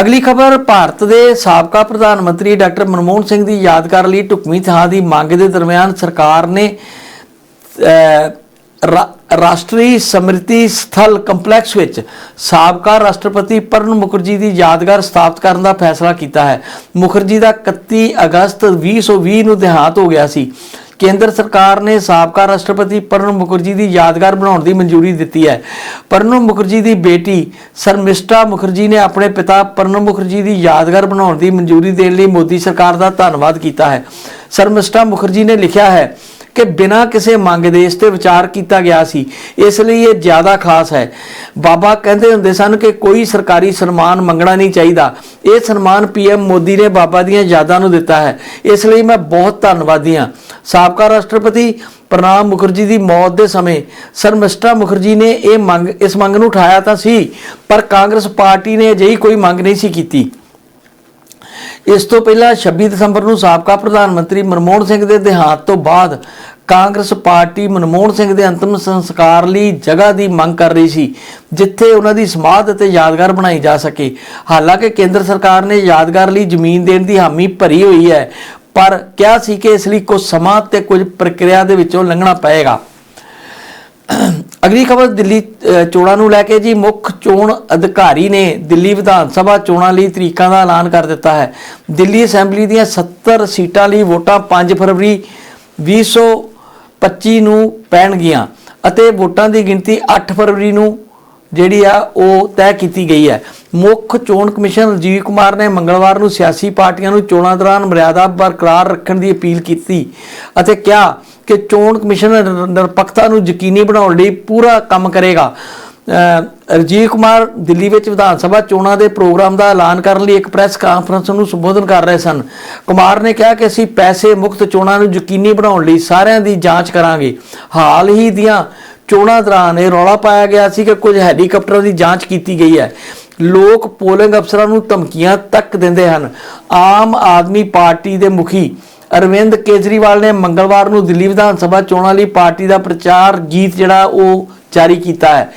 S1: ਅਗਲੀ ਖਬਰ, ਭਾਰਤ ਦੇ ਸਾਬਕਾ ਪ੍ਰਧਾਨ ਮੰਤਰੀ ਡਾਕਟਰ ਮਨਮੋਹਨ ਸਿੰਘ ਦੀ ਯਾਦਗਾਰ ਲਈ ਢੁਕਵੀਂ ਥਾਂ ਦੀ ਮੰਗ ਦੇ ਦਰਮਿਆਨ ਸਰਕਾਰ ਨੇ ਰਾ- ਰਾਸ਼ਟਰੀ ਸਮ੍ਰਿਤੀ ਸਥਲ ਕੰਪਲੈਕਸ ਵਿੱਚ ਸਾਬਕਾ ਰਾਸ਼ਟਰਪਤੀ ਪ੍ਰਣ ਮੁਖਰਜੀ ਦੀ ਯਾਦਗਾਰ ਸਥਾਪਿਤ ਕਰਨ ਦਾ ਫੈਸਲਾ ਕੀਤਾ ਹੈ। ਮੁਖਰਜੀ ਦਾ 31 ਅਗਸਤ 2020 ਨੂੰ ਦੇਹਾਂਤ ਹੋ ਗਿਆ ਸੀ। ਕੇਂਦਰ ਸਰਕਾਰ ਨੇ ਸਾਬਕਾ ਰਾਸ਼ਟਰਪਤੀ ਪ੍ਰਣ ਮੁਖਰਜੀ ਦੀ ਯਾਦਗਾਰ ਬਣਾਉਣ ਦੀ ਮਨਜ਼ੂਰੀ ਦਿੱਤੀ ਹੈ। ਪ੍ਰਣਬ ਮੁਖਰਜੀ ਦੀ ਬੇਟੀ ਸਰਮਿਸਟਾ ਮੁਖਰਜੀ ਨੇ ਆਪਣੇ ਪਿਤਾ ਪ੍ਰਣਬ ਮੁਖਰਜੀ ਦੀ ਯਾਦਗਾਰ ਬਣਾਉਣ ਦੀ ਮਨਜ਼ੂਰੀ ਦੇਣ ਲਈ ਮੋਦੀ ਸਰਕਾਰ ਦਾ ਧੰਨਵਾਦ ਕੀਤਾ ਹੈ। ਸਰਮਿਸ਼ਟਾ ਮੁਖਰਜੀ ਨੇ ਲਿਖਿਆ ਹੈ ਕਿ ਬਿਨਾਂ ਕਿਸੇ ਮੰਗ ਦੇ ਇਸ ਤੇ ਵਿਚਾਰ ਕੀਤਾ ਗਿਆ ਸੀ। ਇਸ ਲਈ ਇਹ ਜ਼ਿਆਦਾ ਖਾਸ ਹੈ। ਬਾਬਾ ਕਹਿੰਦੇ ਹੁੰਦੇ ਸਨ ਕਿ ਕੋਈ ਸਰਕਾਰੀ ਸਨਮਾਨ ਮੰਗਣਾ ਨਹੀਂ ਚਾਹੀਦਾ। ਇਹ ਸਨਮਾਨ ਪੀਐਮ ਮੋਦੀ ਨੇ ਬਾਬਾ ਦੀਆਂ ਯਾਦਾਂ ਨੂੰ ਦਿੱਤਾ ਹੈ। ਇਸ ਲਈ ਮੈਂ ਬਹੁਤ ਧੰਨਵਾਦੀ ਹਾਂ। ਸਾਬਕਾ ਰਾਸ਼ਟਰਪਤੀ ਪ੍ਰਣਾਬ ਮੁਖਰਜੀ ਦੀ ਮੌਤ ਦੇ ਸਮੇਂ ਸਰਮਿਸ਼ਟਾ ਮੁਖਰਜੀ ਨੇ ਇਹ ਮੰਗ ਇਸ ਮੰਗ ਨੂੰ ਉਠਾਇਆ ਤਾਂ ਸੀ, ਪਰ ਕਾਂਗਰਸ ਪਾਰਟੀ ਨੇ ਅਜਿਹੀ ਕੋਈ ਮੰਗ ਨਹੀਂ ਸੀ ਕੀਤੀ। ਇਸ ਤੋਂ ਪਹਿਲਾਂ 26 ਦਸੰਬਰ ਨੂੰ ਸਾਬਕਾ ਪ੍ਰਧਾਨ ਮੰਤਰੀ ਮਨਮੋਹਨ ਸਿੰਘ ਦੇ ਦੇਹਾਂਤ ਤੋਂ ਬਾਅਦ ਕਾਂਗਰਸ ਪਾਰਟੀ ਮਨਮੋਹਨ ਸਿੰਘ ਦੇ ਅੰਤਮ ਸੰਸਕਾਰ ਲਈ ਜਗ੍ਹਾ ਦੀ ਮੰਗ ਕਰ ਰਹੀ ਸੀ, ਜਿੱਥੇ ਉਹਨਾਂ ਦੀ ਸਮਾਧ ਅਤੇ ਯਾਦਗਾਰ ਬਣਾਈ ਜਾ ਸਕੇ। ਹਾਲਾਂਕਿ ਕੇਂਦਰ ਸਰਕਾਰ ਨੇ ਯਾਦਗਾਰ ਲਈ ਜ਼ਮੀਨ ਦੇਣ ਦੀ ਹਾਮੀ ਭਰੀ ਹੋਈ ਹੈ, ਪਰ ਕਿਹਾ ਸੀ ਕਿ ਇਸ ਲਈ ਕੁਝ ਸਮਾਂ ਤੇ ਕੁਝ ਪ੍ਰਕਿਰਿਆ ਦੇ ਵਿੱਚੋਂ ਲੰਘਣਾ ਪਏਗਾ। ਅਗਲੀ ਖਬਰ ਦਿੱਲੀ ਚੋਣਾਂ ਨੂੰ ਲੈ ਕੇ ਜੀ ਮੁੱਖ ਚੋਣ ਅਧਿਕਾਰੀ ਨੇ ਦਿੱਲੀ ਵਿਧਾਨ ਸਭਾ ਚੋਣਾਂ ਲਈ ਤਰੀਕਾਂ ਦਾ ਐਲਾਨ ਕਰ ਦਿੱਤਾ ਹੈ। ਦਿੱਲੀ ਅਸੈਂਬਲੀ ਦੀਆਂ 70 ਸੀਟਾਂ ਲਈ ਵੋਟਾਂ 5 ਫਰਵਰੀ 2025 ਨੂੰ ਪੈਣਗੀਆਂ ਅਤੇ ਵੋਟਾਂ ਦੀ ਗਿਣਤੀ 8 ਫਰਵਰੀ ਨੂੰ ਜਿਹੜੀ ਆ ਉਹ ਤੈਅ ਕੀਤੀ ਗਈ ਹੈ। ਮੁੱਖ ਚੋਣ ਕਮਿਸ਼ਨ ਰਾਜੀਵ ਕੁਮਾਰ ਨੇ ਮੰਗਲਵਾਰ ਨੂੰ ਸਿਆਸੀ ਪਾਰਟੀਆਂ ਨੂੰ ਚੋਣਾਂ ਦੌਰਾਨ ਮਰਿਆਦਾ ਬਰਕਰਾਰ ਰੱਖਣ ਦੀ ਅਪੀਲ ਕੀਤੀ ਅਤੇ ਕਿਹਾ ਕਿ ਚੋਣ ਕਮਿਸ਼ਨ ਨਿਰਪੱਖਤਾ ਨੂੰ ਯਕੀਨੀ ਬਣਾਉਣ ਲਈ ਪੂਰਾ ਕੰਮ ਕਰੇਗਾ। ਅਹ ਰਜੀਵ ਕੁਮਾਰ ਦਿੱਲੀ ਵਿੱਚ ਵਿਧਾਨ ਸਭਾ ਚੋਣਾਂ ਦੇ ਪ੍ਰੋਗਰਾਮ ਦਾ ਐਲਾਨ ਕਰਨ ਲਈ ਇੱਕ ਪ੍ਰੈਸ ਕਾਨਫਰੰਸ ਨੂੰ ਸੰਬੋਧਨ ਕਰ ਰਹੇ ਸਨ। ਕੁਮਾਰ ਨੇ ਕਿਹਾ ਕਿ ਅਸੀਂ ਪੈਸੇ ਮੁਕਤ ਚੋਣਾਂ ਨੂੰ ਯਕੀਨੀ ਬਣਾਉਣ ਲਈ ਸਾਰਿਆਂ ਦੀ ਜਾਂਚ ਕਰਾਂਗੇ। ਹਾਲ ਹੀ ਦੀਆਂ ਚੋਣਾਂ ਦੌਰਾਨ ਇਹ ਰੌਲਾ ਪਾਇਆ ਗਿਆ ਸੀ ਕਿ ਕੁਝ ਹੈਲੀਕਾਪਟਰਾਂ ਦੀ ਜਾਂਚ ਕੀਤੀ ਗਈ ਹੈ। ਲੋਕ ਪੋਲਿੰਗ ਅਫਸਰਾਂ ਨੂੰ ਧਮਕੀਆਂ ਤੱਕ ਦਿੰਦੇ ਹਨ। ਆਮ ਆਦਮੀ ਪਾਰਟੀ ਦੇ ਮੁਖੀ ਅਰਵਿੰਦ ਕੇਜਰੀਵਾਲ ਨੇ ਮੰਗਲਵਾਰ ਨੂੰ ਦਿੱਲੀ ਵਿਧਾਨ ਸਭਾ ਚੋਣਾਂ ਲਈ ਪਾਰਟੀ ਦਾ ਪ੍ਰਚਾਰ ਗੀਤ ਜਿਹੜਾ ਉਹ ਜਾਰੀ ਕੀਤਾ ਹੈ।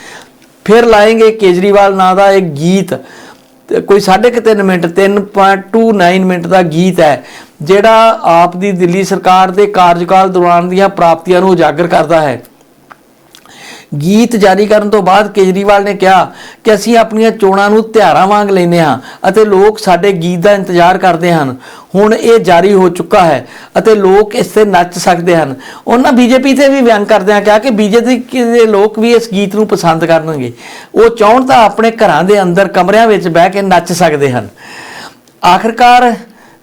S1: ਫਿਰ ਲਾਏਗੇ ਕੇਜਰੀਵਾਲ ਨਾਂ ਦਾ ਇੱਕ ਗੀਤ। ਤੇ ਕੋਈ 3.5 ਮਿੰਟ 3.29 ਮਿੰਟ ਦਾ ਗੀਤ ਹੈ, ਜਿਹੜਾ ਆਪ ਦੀ ਦਿੱਲੀ ਸਰਕਾਰ ਦੇ ਕਾਰਜਕਾਲ ਦੌਰਾਨ ਦੀਆਂ ਪ੍ਰਾਪਤੀਆਂ ਨੂੰ ਉਜਾਗਰ ਕਰਦਾ ਹੈ। ਗੀਤ ਜਾਰੀ ਕਰਨ ਤੋਂ ਬਾਅਦ ਕੇਜਰੀਵਾਲ ਨੇ ਕਿਹਾ ਕਿ ਅਸੀਂ ਆਪਣੀਆਂ ਚੋਣਾਂ ਨੂੰ ਤਿਉਹਾਰਾਂ ਵਾਂਗ ਲੈਂਦੇ ਹਾਂ ਅਤੇ ਲੋਕ ਸਾਡੇ ਗੀਤ ਦਾ ਇੰਤਜ਼ਾਰ ਕਰਦੇ ਹਨ। ਹੁਣ ਇਹ ਜਾਰੀ ਹੋ ਚੁੱਕਾ ਹੈ ਅਤੇ ਲੋਕ ਇਸ ਤੇ ਨੱਚ ਸਕਦੇ ਹਨ। ਉਹਨਾਂ ਬੀਜੇਪੀ ਤੇ ਵੀ ਵਿਅੰਗ ਕਰਦਿਆਂ ਕਿਹਾ ਕਿ ਬੀਜੇਪੀ ਦੇ ਲੋਕ ਵੀ ਇਸ ਗੀਤ ਨੂੰ ਪਸੰਦ ਕਰਨਗੇ। ਉਹ ਚਾਹਣ ਤਾਂ ਆਪਣੇ ਘਰਾਂ ਦੇ ਅੰਦਰ ਕਮਰਿਆਂ ਵਿੱਚ ਬਹਿ ਕੇ ਨੱਚ ਸਕਦੇ ਹਨ। ਆਖਰਕਾਰ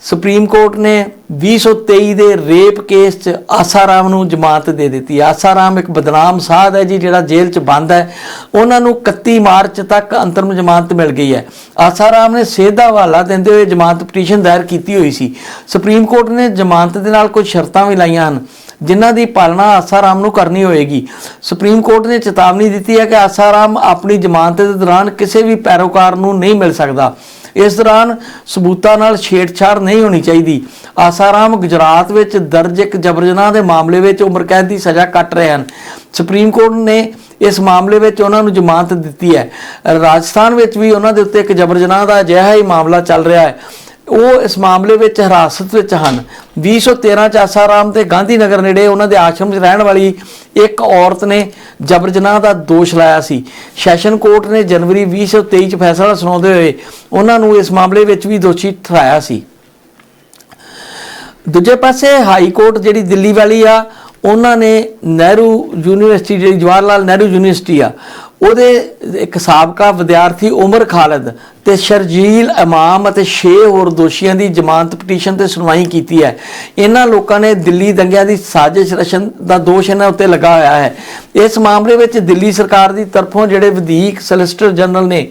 S1: ਸੁਪਰੀਮ ਕੋਰਟ ਨੇ 2023 ਦੇ ਰੇਪ ਕੇਸ 'ਚ ਆਸਾਰਾਮ ਨੂੰ ਜ਼ਮਾਨਤ ਦੇ ਦਿੱਤੀ। ਆਸਾਰਾਮ ਇੱਕ ਬਦਨਾਮ ਸਾਧ ਹੈ ਜੀ, ਜਿਹੜਾ ਜੇਲ੍ਹ 'ਚ ਬੰਦ ਹੈ। ਉਹਨਾਂ ਨੂੰ 31 ਮਾਰਚ ਤੱਕ ਅੰਤਰਮ ਜ਼ਮਾਨਤ ਮਿਲ ਗਈ ਹੈ। ਆਸਾਰਾਮ ਨੇ ਸੇਧ ਦਾ ਹਵਾਲਾ ਦਿੰਦੇ ਹੋਏ ਜ਼ਮਾਨਤ ਪਟੀਸ਼ਨ ਦਾਇਰ ਕੀਤੀ ਹੋਈ ਸੀ। ਸੁਪਰੀਮ ਕੋਰਟ ਨੇ ਜ਼ਮਾਨਤ ਦੇ ਨਾਲ ਕੁਝ ਸ਼ਰਤਾਂ ਵੀ ਲਾਈਆਂ ਹਨ, ਜਿਨ੍ਹਾਂ ਦੀ ਪਾਲਣਾ ਆਸਾਰਾਮ ਨੂੰ ਕਰਨੀ ਹੋਏਗੀ। ਸੁਪਰੀਮ ਕੋਰਟ ਨੇ ਚੇਤਾਵਨੀ ਦਿੱਤੀ ਹੈ ਕਿ ਆਸਾਰਾਮ ਆਪਣੀ ਜ਼ਮਾਨਤ ਦੇ ਦੌਰਾਨ ਕਿਸੇ ਵੀ ਪੈਰੋਕਾਰ ਨੂੰ ਨਹੀਂ ਮਿਲ ਸਕਦਾ। ਇਸ ਦੌਰਾਨ ਸਬੂਤਾਂ ਨਾਲ ਛੇੜਛਾੜ ਨਹੀਂ ਹੋਣੀ ਚਾਹੀਦੀ। ਆਸਾਰਾਮ ਗੁਜਰਾਤ ਵਿੱਚ ਦਰਜ ਇੱਕ ਜਬਰ ਜਨਾਹ ਦੇ ਮਾਮਲੇ ਵਿੱਚ ਉਮਰ ਕੈਦ ਦੀ ਸਜ਼ਾ ਕੱਟ ਰਹੇ ਹਨ। ਸੁਪਰੀਮ ਕੋਰਟ ਨੇ ਇਸ ਮਾਮਲੇ ਵਿੱਚ ਉਹਨਾਂ ਨੂੰ ਜ਼ਮਾਨਤ ਦਿੱਤੀ ਹੈ। ਰਾਜਸਥਾਨ ਵਿੱਚ ਵੀ ਉਹਨਾਂ ਦੇ ਉੱਤੇ ਇੱਕ ਜਬਰ ਜਨਾਹ ਦਾ ਅਜਿਹਾ ਹੀ ਮਾਮਲਾ ਚੱਲ ਰਿਹਾ ਹੈ। ਉਹ ਇਸ ਮਾਮਲੇ ਵਿੱਚ ਹਿਰਾਸਤ ਵਿੱਚ ਹਨ। 2013 ਚ ਆਸਾਰਾਮ ਤੇ ਗਾਂਧੀ ਨਗਰ ਨੇੜੇ ਉਹਨਾਂ ਦੇ ਆਸ਼ਰਮ 'ਚ ਰਹਿਣ ਵਾਲੀ ਇੱਕ ਔਰਤ ਨੇ ਜਬਰ ਜਨਾਹ ਦਾ ਦੋਸ਼ ਲਾਇਆ ਸੀ। ਸੈਸ਼ਨ ਕੋਰਟ ਨੇ ਜਨਵਰੀ 2023 ਚ ਫੈਸਲਾ ਸੁਣਾਉਂਦੇ ਹੋਏ ਉਹਨਾਂ ਨੂੰ ਇਸ ਮਾਮਲੇ ਵਿੱਚ ਵੀ ਦੋਸ਼ੀ ਠਹਿਰਾਇਆ ਸੀ। ਦੂਜੇ ਪਾਸੇ ਹਾਈ ਕੋਰਟ ਜਿਹੜੀ ਦਿੱਲੀ ਵਾਲੀ ਆ, ਉਹਨਾਂ ਨੇ ਨਹਿਰੂ ਯੂਨੀਵਰਸਿਟੀ, ਜਿਹੜੀ ਜਵਾਹਰ ਲਾਲ ਨਹਿਰੂ ਯੂਨੀਵਰਸਿਟੀ ਆ ਉਹਦੇ ਇੱਕ ਸਾਬਕਾ ਵਿਦਿਆਰਥੀ ਉਮਰ ਖਾਲਦ ਤੇ ਸ਼ਰਜੀਲ ਇਮਾਮ ਅਤੇ 6 ਹੋਰ ਦੋਸ਼ੀਆਂ ਦੀ ਜ਼ਮਾਨਤ ਪਟੀਸ਼ਨ ਤੇ ਸੁਣਵਾਈ ਕੀਤੀ ਹੈ। ਇਹਨਾਂ ਲੋਕਾਂ ਨੇ ਦਿੱਲੀ ਦੰਗਿਆਂ ਦੀ ਸਾਜ਼ਿਸ਼ ਰਚਨ ਦਾ ਦੋਸ਼ ਇਹਨਾਂ ਉੱਤੇ ਲੱਗਾ ਹੋਇਆ ਹੈ। ਇਸ ਮਾਮਲੇ ਵਿੱਚ ਦਿੱਲੀ ਸਰਕਾਰ ਦੀ ਤਰਫੋਂ ਜਿਹੜੇ ਵਧੀਕ ਸੋਲਿਸਿਟਰ ਜਨਰਲ ਨੇ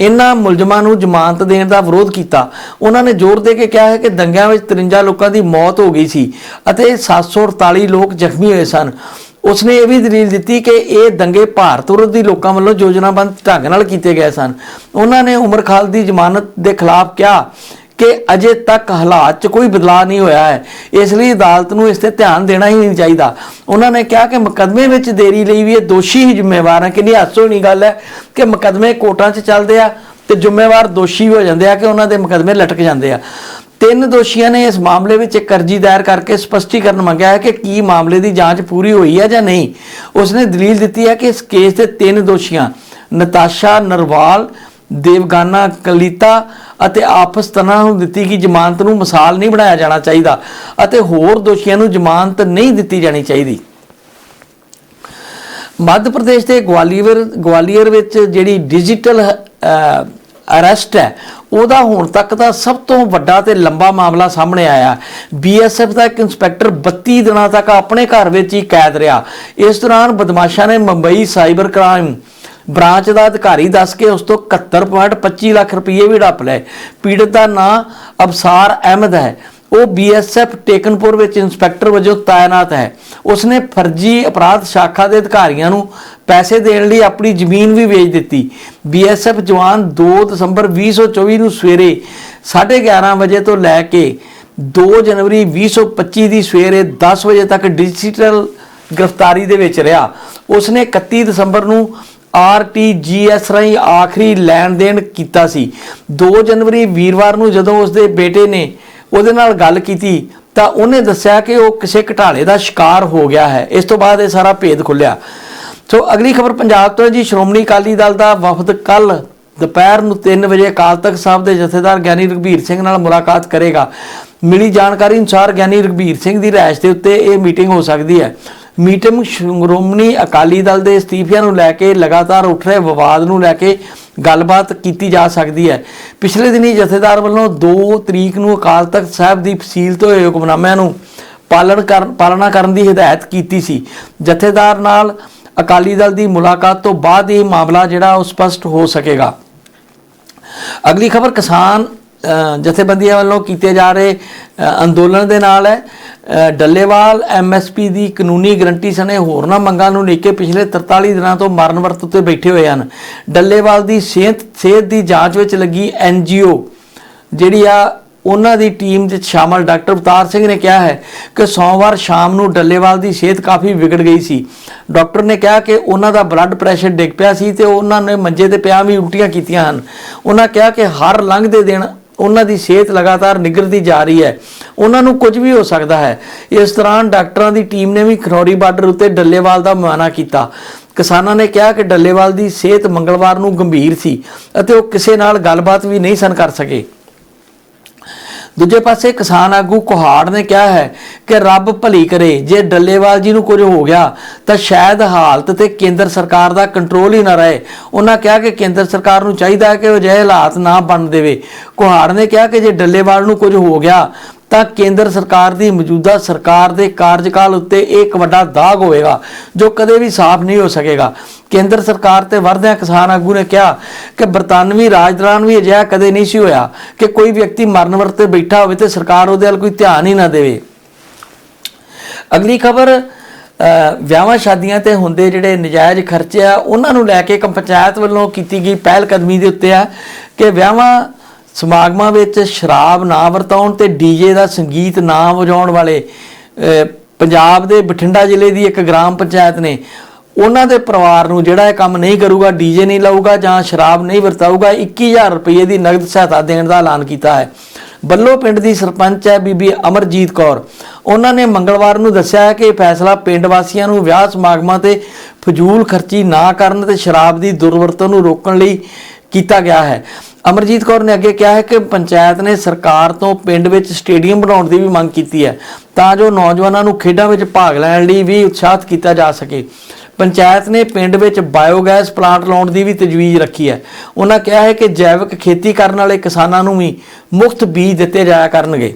S1: ਇਹਨਾਂ ਮੁਲਜ਼ਮਾਂ ਨੂੰ ਜ਼ਮਾਨਤ ਦੇਣ ਦਾ ਵਿਰੋਧ ਕੀਤਾ। ਉਹਨਾਂ ਨੇ ਜ਼ੋਰ ਦੇ ਕੇ ਕਿਹਾ ਹੈ ਕਿ ਦੰਗਿਆਂ ਵਿੱਚ 53 ਲੋਕਾਂ ਦੀ ਮੌਤ ਹੋ ਗਈ ਸੀ ਅਤੇ 748 ਲੋਕ ਜ਼ਖਮੀ ਹੋਏ ਸਨ। ਉਸਨੇ ਇਹ ਵੀ ਦਲੀਲ ਦਿੱਤੀ ਕਿ ਇਹ ਦੰਗੇ ਭਾਰਤ ਵਿਰੋਧੀ ਲੋਕਾਂ ਵੱਲੋਂ ਯੋਜਨਾਬੰਦ ਢੰਗ ਨਾਲ ਕੀਤੇ ਗਏ ਸਨ। ਉਹਨਾਂ ਨੇ ਉਮਰ ਖਾਲਦ ਦੀ ਜ਼ਮਾਨਤ ਦੇ ਖਿਲਾਫ ਕਿਹਾ ਕਿ ਅਜੇ ਤੱਕ ਹਾਲਾਤ 'ਚ ਕੋਈ ਬਦਲਾਅ ਨਹੀਂ ਹੋਇਆ ਹੈ। ਇਸ ਲਈ ਅਦਾਲਤ ਨੂੰ ਇਸ ਤੇ ਧਿਆਨ ਦੇਣਾ ਹੀ ਨਹੀਂ ਚਾਹੀਦਾ। ਉਹਨਾਂ ਨੇ ਕਿਹਾ ਕਿ ਮੁਕੱਦਮੇ ਵਿੱਚ ਦੇਰੀ ਲਈ ਵੀ ਇਹ ਦੋਸ਼ੀ ਹੀ ਜ਼ਿੰਮੇਵਾਰ ਹੈ ਕਿੰਨੀ ਹਾਸੋਹੀਣੀ ਗੱਲ ਹੈ ਕਿ ਮੁਕੱਦਮੇ ਕੋਰਟਾਂ 'ਚ ਚੱਲਦੇ ਆ ਤੇ ਜ਼ਿੰਮੇਵਾਰ ਦੋਸ਼ੀ ਹੋ ਜਾਂਦੇ ਆ ਕਿ ਉਹਨਾਂ ਦੇ ਮੁਕੱਦਮੇ ਲਟਕ ਜਾਂਦੇ ਆ। ਤਿੰਨ ਦੋਸ਼ੀਆਂ ਨੇ ਇਸ ਮਾਮਲੇ ਵਿੱਚ ਇੱਕ ਅਰਜੀ ਦਾਇਰ ਕਰਕੇ ਸਪਸ਼ਟੀਕਰਨ ਮੰਗਿਆ ਹੈ ਕਿ ਕੀ ਮਾਮਲੇ ਦੀ ਜਾਂਚ ਪੂਰੀ ਹੋਈ ਹੈ ਜਾਂ ਨਹੀਂ। ਉਸਨੇ ਦਲੀਲ ਦਿੱਤੀ ਹੈ ਕਿ ਇਸ ਕੇਸ ਦੇ ਤਿੰਨ ਦੋਸ਼ੀਆਂ ਨਤਾਸ਼ਾ ਨਰਵਾਲ, ਦੇਵਗਾਨਾ ਕਲੀਤਾ ਅਤੇ ਆਪਸ ਤਨਾ ਨੂੰ ਦਿੱਤੀ ਗਈ ਜ਼ਮਾਨਤ ਨੂੰ ਮਿਸਾਲ ਨਹੀਂ ਬਣਾਇਆ ਜਾਣਾ ਚਾਹੀਦਾ ਅਤੇ ਹੋਰ ਦੋਸ਼ੀਆਂ ਨੂੰ ਜ਼ਮਾਨਤ ਨਹੀਂ ਦਿੱਤੀ ਜਾਣੀ ਚਾਹੀਦੀ। ਮੱਧ ਪ੍ਰਦੇਸ਼ ਦੇ ਗਵਾਲੀਅਰ ਗਵਾਲੀਅਰ ਵਿੱਚ ਜਿਹੜੀ ਡਿਜੀਟਲ ਅਰੈਸਟ ਹੈ ਉਹਦਾ ਹੁਣ ਤੱਕ ਦਾ ਸਭ ਤੋਂ ਵੱਡਾ ਤੇ ਲੰਬਾ ਮਾਮਲਾ ਸਾਹਮਣੇ ਆਇਆ। ਬੀਐਸਐਫ ਦਾ ਇੱਕ ਇੰਸਪੈਕਟਰ 32 ਦਿਨਾਂ ਤੱਕ ਆਪਣੇ ਘਰ ਵਿੱਚ ਹੀ ਕੈਦ ਰਿਹਾ। ਇਸ ਦੌਰਾਨ ਬਦਮਾਸ਼ਾਂ ਨੇ ਮੁੰਬਈ ਸਾਈਬਰ ਕ੍ਰਾਈਮ ਬ੍ਰਾਂਚ ਦਾ ਅਧਿਕਾਰੀ ਦੱਸ ਕੇ ਉਸ ਤੋਂ 71.25 ਲੱਖ ਰੁਪਏ ਵੀ ਡੱਪ ਲਏ। ਪੀੜਤ ਦਾ ਨਾਂ ਅਬਸਾਰ ਅਹਿਮਦ ਹੈ। ਉਹ ਬੀਐਸਐਫ ਟੇਕਨਪੁਰ ਵਿੱਚ ਇੰਸਪੈਕਟਰ ਵਜੋਂ ਤਾਇਨਾਤ ਹੈ। ਉਸਨੇ ਫਰਜ਼ੀ ਅਪਰਾਧ ਸ਼ਾਖਾ ਦੇ ਅਧਿਕਾਰੀਆਂ ਨੂੰ ਪੈਸੇ ਦੇਣ ਲਈ ਆਪਣੀ ਜ਼ਮੀਨ ਵੀ ਵੇਚ ਦਿੱਤੀ। ਬੀਐਸਐਫ ਜਵਾਨ 2 ਦਸੰਬਰ 2024 ਨੂੰ ਸਵੇਰੇ 11:30 ਵਜੇ ਤੋਂ ਲੈ ਕੇ 2 ਜਨਵਰੀ 2025 ਦੀ ਸਵੇਰੇ 10 ਵਜੇ ਤੱਕ ਡਿਜੀਟਲ ਗ੍ਰਿਫਤਾਰੀ ਦੇ ਵਿੱਚ ਰਿਹਾ। ਉਸਨੇ 31 ਦਸੰਬਰ ਨੂੰ ਆਰਟੀਜੀਐਸ ਰਾਹੀਂ ਆਖਰੀ ਲੈਣ ਦੇਣ ਕੀਤਾ ਸੀ। 2 ਜਨਵਰੀ ਵੀਰਵਾਰ ਨੂੰ ਜਦੋਂ ਉਸਦੇ ਬੇਟੇ ਨੇ ਉਹਦੇ ਨਾਲ ਗੱਲ ਕੀਤੀ ਤਾਂ ਉਹਨੇ ਦੱਸਿਆ ਕਿ ਉਹ ਕਿਸੇ ਘਟਾਲੇ ਦਾ ਸ਼ਿਕਾਰ ਹੋ ਗਿਆ ਹੈ। ਇਸ ਤੋਂ ਬਾਅਦ ਇਹ ਸਾਰਾ ਭੇਦ ਖੁੱਲਿਆ। ਸੋ ਅਗਲੀ ਖਬਰ ਪੰਜਾਬ ਤੋਂ ਹੈ ਜੀ। ਸ਼੍ਰੋਮਣੀ ਅਕਾਲੀ ਦਲ ਦਾ ਵਫਦ ਕੱਲ ਦੁਪਹਿਰ ਨੂੰ 3 ਵਜੇ ਅਕਾਲ ਤਖਤ ਸਾਹਿਬ ਦੇ ਜਥੇਦਾਰ ਗਿਆਨੀ ਰਘਬੀਰ ਸਿੰਘ ਨਾਲ ਮੁਲਾਕਾਤ ਕਰੇਗਾ। ਮਿਲੀ ਜਾਣਕਾਰੀ ਅਨੁਸਾਰ ਗਿਆਨੀ ਰਘਬੀਰ ਸਿੰਘ ਦੀ ਰਿਹਾਇਸ਼ ਦੇ ਉੱਤੇ ਇਹ ਮੀਟਿੰਗ ਹੋ ਸਕਦੀ ਹੈ। ਮੀਟਿੰਗ ਸ਼੍ਰੋਮਣੀ ਅਕਾਲੀ ਦਲ ਦੇ ਅਸਤੀਫਿਆਂ ਨੂੰ ਲੈ ਕੇ ਲਗਾਤਾਰ ਉੱਠ ਰਹੇ ਵਿਵਾਦ ਨੂੰ ਲੈ ਕੇ ਗੱਲਬਾਤ ਕੀਤੀ ਜਾ ਸਕਦੀ ਹੈ। ਪਿਛਲੇ ਦਿਨੀ ਜਥੇਦਾਰ ਵੱਲੋਂ 2 ਤਰੀਕ ਨੂੰ ਅਕਾਲ ਤਖਤ ਸਾਹਿਬ ਦੀ ਫਸੀਲ ਤੋਂ ਹੋਏ ਹੁਕਮਨਾਮਿਆਂ ਨੂੰ ਪਾਲਣ ਕਰਨ, ਪਾਲਣਾ ਕਰਨ ਦੀ ਹਦਾਇਤ ਕੀਤੀ ਸੀ। ਜਥੇਦਾਰ ਨਾਲ ਅਕਾਲੀ ਦਲ ਦੀ ਮੁਲਾਕਾਤ ਤੋਂ ਬਾਅਦ ਇਹ ਮਾਮਲਾ ਜਿਹੜਾ ਉਹ ਸਪਸ਼ਟ ਹੋ ਸਕੇਗਾ। ਅਗਲੀ ਖਬਰ ਕਿਸਾਨ ਜਥੇਬੰਦੀਆਂ ਵੱਲੋਂ ਕੀਤੇ ਜਾ ਰਹੇ ਅੰਦੋਲਨ ਦੇ ਨਾਲ ਹੈ ਅ, ਡੱਲੇਵਾਲ ਐਮਐਸਪੀ ਦੀ ਕਾਨੂੰਨੀ ਗਰੰਟੀ ਸਣੇ ਹੋਰਨਾਂ ਮੰਗਾਂ ਨੂੰ ਲੈ ਕੇ ਪਿਛਲੇ 43 ਦਿਨਾਂ ਤੋਂ ਮਰਨ ਵਰਤ ਉੱਤੇ ਬੈਠੇ ਹੋਏ ਹਨ। ਡੱਲੇਵਾਲ ਦੀ ਸਿਹਤ ਸਿਹਤ ਦੀ ਜਾਂਚ ਵਿੱਚ ਲੱਗੀ ਐਨਜੀਓ ਜਿਹੜੀ ਆ ਉਹਨਾਂ ਦੀ ਟੀਮ ਵਿੱਚ ਸ਼ਾਮਲ ਡਾਕਟਰ ਅਵਤਾਰ ਸਿੰਘ ਨੇ ਕਿਹਾ ਹੈ ਕਿ ਸੋਮਵਾਰ ਸ਼ਾਮ ਨੂੰ ਡੱਲੇਵਾਲ ਦੀ ਸਿਹਤ ਕਾਫੀ ਵਿਗੜ ਗਈ ਸੀ। ਡਾਕਟਰ ਨੇ ਕਿਹਾ ਕਿ ਉਹਨਾਂ ਦਾ ਬਲੱਡ ਪ੍ਰੈਸ਼ਰ ਡਿੱਗ ਪਿਆ ਸੀ ਤੇ ਉਹਨਾਂ ਨੇ ਮੰਜੇ ਤੇ ਪਿਆ ਵੀ ਉਲਟੀਆਂ ਕੀਤੀਆਂ ਹਨ। ਉਹਨਾਂ ਕਿਹਾ ਕਿ ਹਰ ਲੰਘਦੇ ਦਿਨ ਉਹਨਾਂ ਦੀ ਸਿਹਤ ਲਗਾਤਾਰ ਨਿਗਰਦੀ ਜਾ ਰਹੀ ਹੈ। ਉਹਨਾਂ ਨੂੰ ਕੁਝ ਵੀ ਹੋ ਸਕਦਾ ਹੈ। ਇਸ ਦੌਰਾਨ ਡਾਕਟਰਾਂ ਦੀ ਟੀਮ ਨੇ ਵੀ ਖਨੌਰੀ ਬਾਰਡਰ ਉੱਤੇ ਡੱਲੇਵਾਲ ਦਾ ਮੁਆਇਨਾ ਕੀਤਾ। ਕਿਸਾਨਾਂ ਨੇ ਕਿਹਾ ਕਿ ਡੱਲੇਵਾਲ ਦੀ ਸਿਹਤ ਮੰਗਲਵਾਰ ਨੂੰ ਗੰਭੀਰ ਸੀ ਅਤੇ ਉਹ ਕਿਸੇ ਨਾਲ ਗੱਲਬਾਤ ਵੀ ਨਹੀਂ ਸਨ ਕਰ ਸਕੇ। ਦੂਜੇ ਪਾਸੇ ਕਿਸਾਨ ਆਗੂ ਕੁਹਾੜ ਨੇ ਕਿਹਾ ਹੈ ਕਿ ਰੱਬ ਭਲੀ ਕਰੇ, ਜੇ ਡੱਲੇਵਾਲ ਜੀ ਨੂੰ ਕੁਝ ਹੋ ਗਿਆ, ਤਾਂ ਸ਼ਾਇਦ ਹਾਲਤ ਤੇ ਕੇਂਦਰ ਸਰਕਾਰ ਦਾ ਕੰਟਰੋਲ ਹੀ ਨਾ ਰਹੇ। ਉਹਨਾਂ ਕਿਹਾ ਕਿ ਕੇਂਦਰ ਸਰਕਾਰ ਨੂੰ ਚਾਹੀਦਾ ਹੈ ਕਿ ਉਹ ਅਜਿਹੇ ਹਾਲਾਤ ਨਾ ਬਣ ਦੇਵੇ। ਕੁਹਾੜ ਨੇ ਕਿਹਾ ਕਿ ਜੇ ਡੱਲੇਵਾਲ ਨੂੰ ਕੁਝ ਹੋ ਗਿਆ ਤਾਂ ਕੇਂਦਰ ਸਰਕਾਰ ਦੀ ਮੌਜੂਦਾ ਸਰਕਾਰ ਦੇ ਕਾਰਜਕਾਲ ਉੱਤੇ ਇਹ ਇੱਕ ਵੱਡਾ ਦਾਗ ਹੋਵੇਗਾ, ਜੋ ਕਦੇ ਵੀ ਸਾਫ਼ ਨਹੀਂ ਹੋ ਸਕੇਗਾ। ਕੇਂਦਰ ਸਰਕਾਰ ਤੇ ਵਰਦਿਆਂ ਕਿਸਾਨ ਆਗੂ ਨੇ ਕਿਹਾ ਕਿ ਬਰਤਾਨਵੀ ਰਾਜ ਦੌਰਾਨ ਵੀ ਅਜਿਹਾ ਕਦੇ ਨਹੀਂ ਸੀ ਹੋਇਆ ਕਿ ਕੋਈ ਵਿਅਕਤੀ ਮਰਨ ਵਰਤ ਬੈਠਾ ਹੋਵੇ ਤੇ ਸਰਕਾਰ ਉਹਦੇ ਵੱਲ ਕੋਈ ਧਿਆਨ ਹੀ ਨਾ ਦੇਵੇ। ਅਗਲੀ ਖਬਰ ਵਿਆਹਾਂ ਸ਼ਾਦੀਆਂ ਤੇ ਹੁੰਦੇ ਜਿਹੜੇ ਨਜਾਇਜ਼ ਖਰਚੇ ਆ, ਉਹਨਾਂ ਨੂੰ ਲੈ ਕੇ ਇੱਕ ਪੰਚਾਇਤ ਵੱਲੋਂ ਕੀਤੀ ਗਈ ਪਹਿਲ ਕਦਮੀ ਦੇ ਉੱਤੇ ਆ ਕਿ ਵਿਆਹਾਂ ਸਮਾਗਮਾਂ ਵਿੱਚ ਸ਼ਰਾਬ ਨਾ ਵਰਤਾਉਣ ਤੇ ਡੀਜੇ ਦਾ ਸੰਗੀਤ ਨਾ ਵਜਾਉਣ ਵਾਲੇ ਪੰਜਾਬ ਦੇ ਬਠਿੰਡਾ ਜ਼ਿਲ੍ਹੇ ਦੀ ਇੱਕ ਗ੍ਰਾਮ ਪੰਚਾਇਤ ਨੇ ਉਹਨਾਂ ਦੇ ਪਰਿਵਾਰ ਨੂੰ ਜਿਹੜਾ ਇਹ ਕੰਮ ਨਹੀਂ ਕਰੂਗਾ ਡੀਜੇ ਨਹੀਂ ਲਾਊਗਾ ਜਾਂ ਸ਼ਰਾਬ ਨਹੀਂ ਵਰਤਾਊਗਾ 21000 ਰੁਪਏ ਦੀ ਨਗਦ ਸਹਾਇਤਾ ਦੇਣ ਦਾ ਐਲਾਨ ਕੀਤਾ ਹੈ। ਬੱਲੋ ਪਿੰਡ ਦੀ ਸਰਪੰਚ ਹੈ ਬੀਬੀ ਅਮਰਜੀਤ ਕੌਰ। ਉਹਨਾਂ ਨੇ ਮੰਗਲਵਾਰ ਨੂੰ ਦੱਸਿਆ ਹੈ ਕਿ ਇਹ ਫੈਸਲਾ ਪਿੰਡ ਵਾਸੀਆਂ ਨੂੰ ਵਿਆਹ ਸਮਾਗਮਾਂ ਤੇ ਫਜ਼ੂਲ ਖਰਚੀ ਨਾ ਕਰਨ ਤੇ ਸ਼ਰਾਬ ਦੀ ਦੁਰਵਰਤੋਂ ਨੂੰ ਰੋਕਣ ਲਈ ਕੀਤਾ ਗਿਆ ਹੈ। ਅਮਰਜੀਤ ਕੌਰ ਨੇ ਅੱਗੇ ਕਿਹਾ ਹੈ ਕਿ ਪੰਚਾਇਤ ਨੇ ਸਰਕਾਰ ਤੋਂ ਪਿੰਡ ਵਿੱਚ ਸਟੇਡੀਅਮ ਬਣਾਉਣ ਦੀ ਵੀ ਮੰਗ ਕੀਤੀ ਹੈ, ਤਾਂ ਜੋ ਨੌਜਵਾਨਾਂ ਨੂੰ ਖੇਡਾਂ ਵਿੱਚ ਭਾਗ ਲੈਣ ਲਈ ਵੀ ਉਤਸ਼ਾਹਿਤ ਕੀਤਾ ਜਾ ਸਕੇ। ਪੰਚਾਇਤ ਨੇ ਪਿੰਡ ਵਿੱਚ ਬਾਇਓਗੈਸ ਪਲਾਂਟ ਲਾਉਣ ਦੀ ਵੀ ਤਜਵੀਜ਼ ਰੱਖੀ ਹੈ। ਉਹਨਾਂ ਕਿਹਾ ਹੈ ਕਿ ਜੈਵਿਕ ਖੇਤੀ ਕਰਨ ਵਾਲੇ ਕਿਸਾਨਾਂ ਨੂੰ ਵੀ ਮੁਫਤ ਬੀਜ ਦਿੱਤੇ ਜਾਇਆ ਕਰਨਗੇ।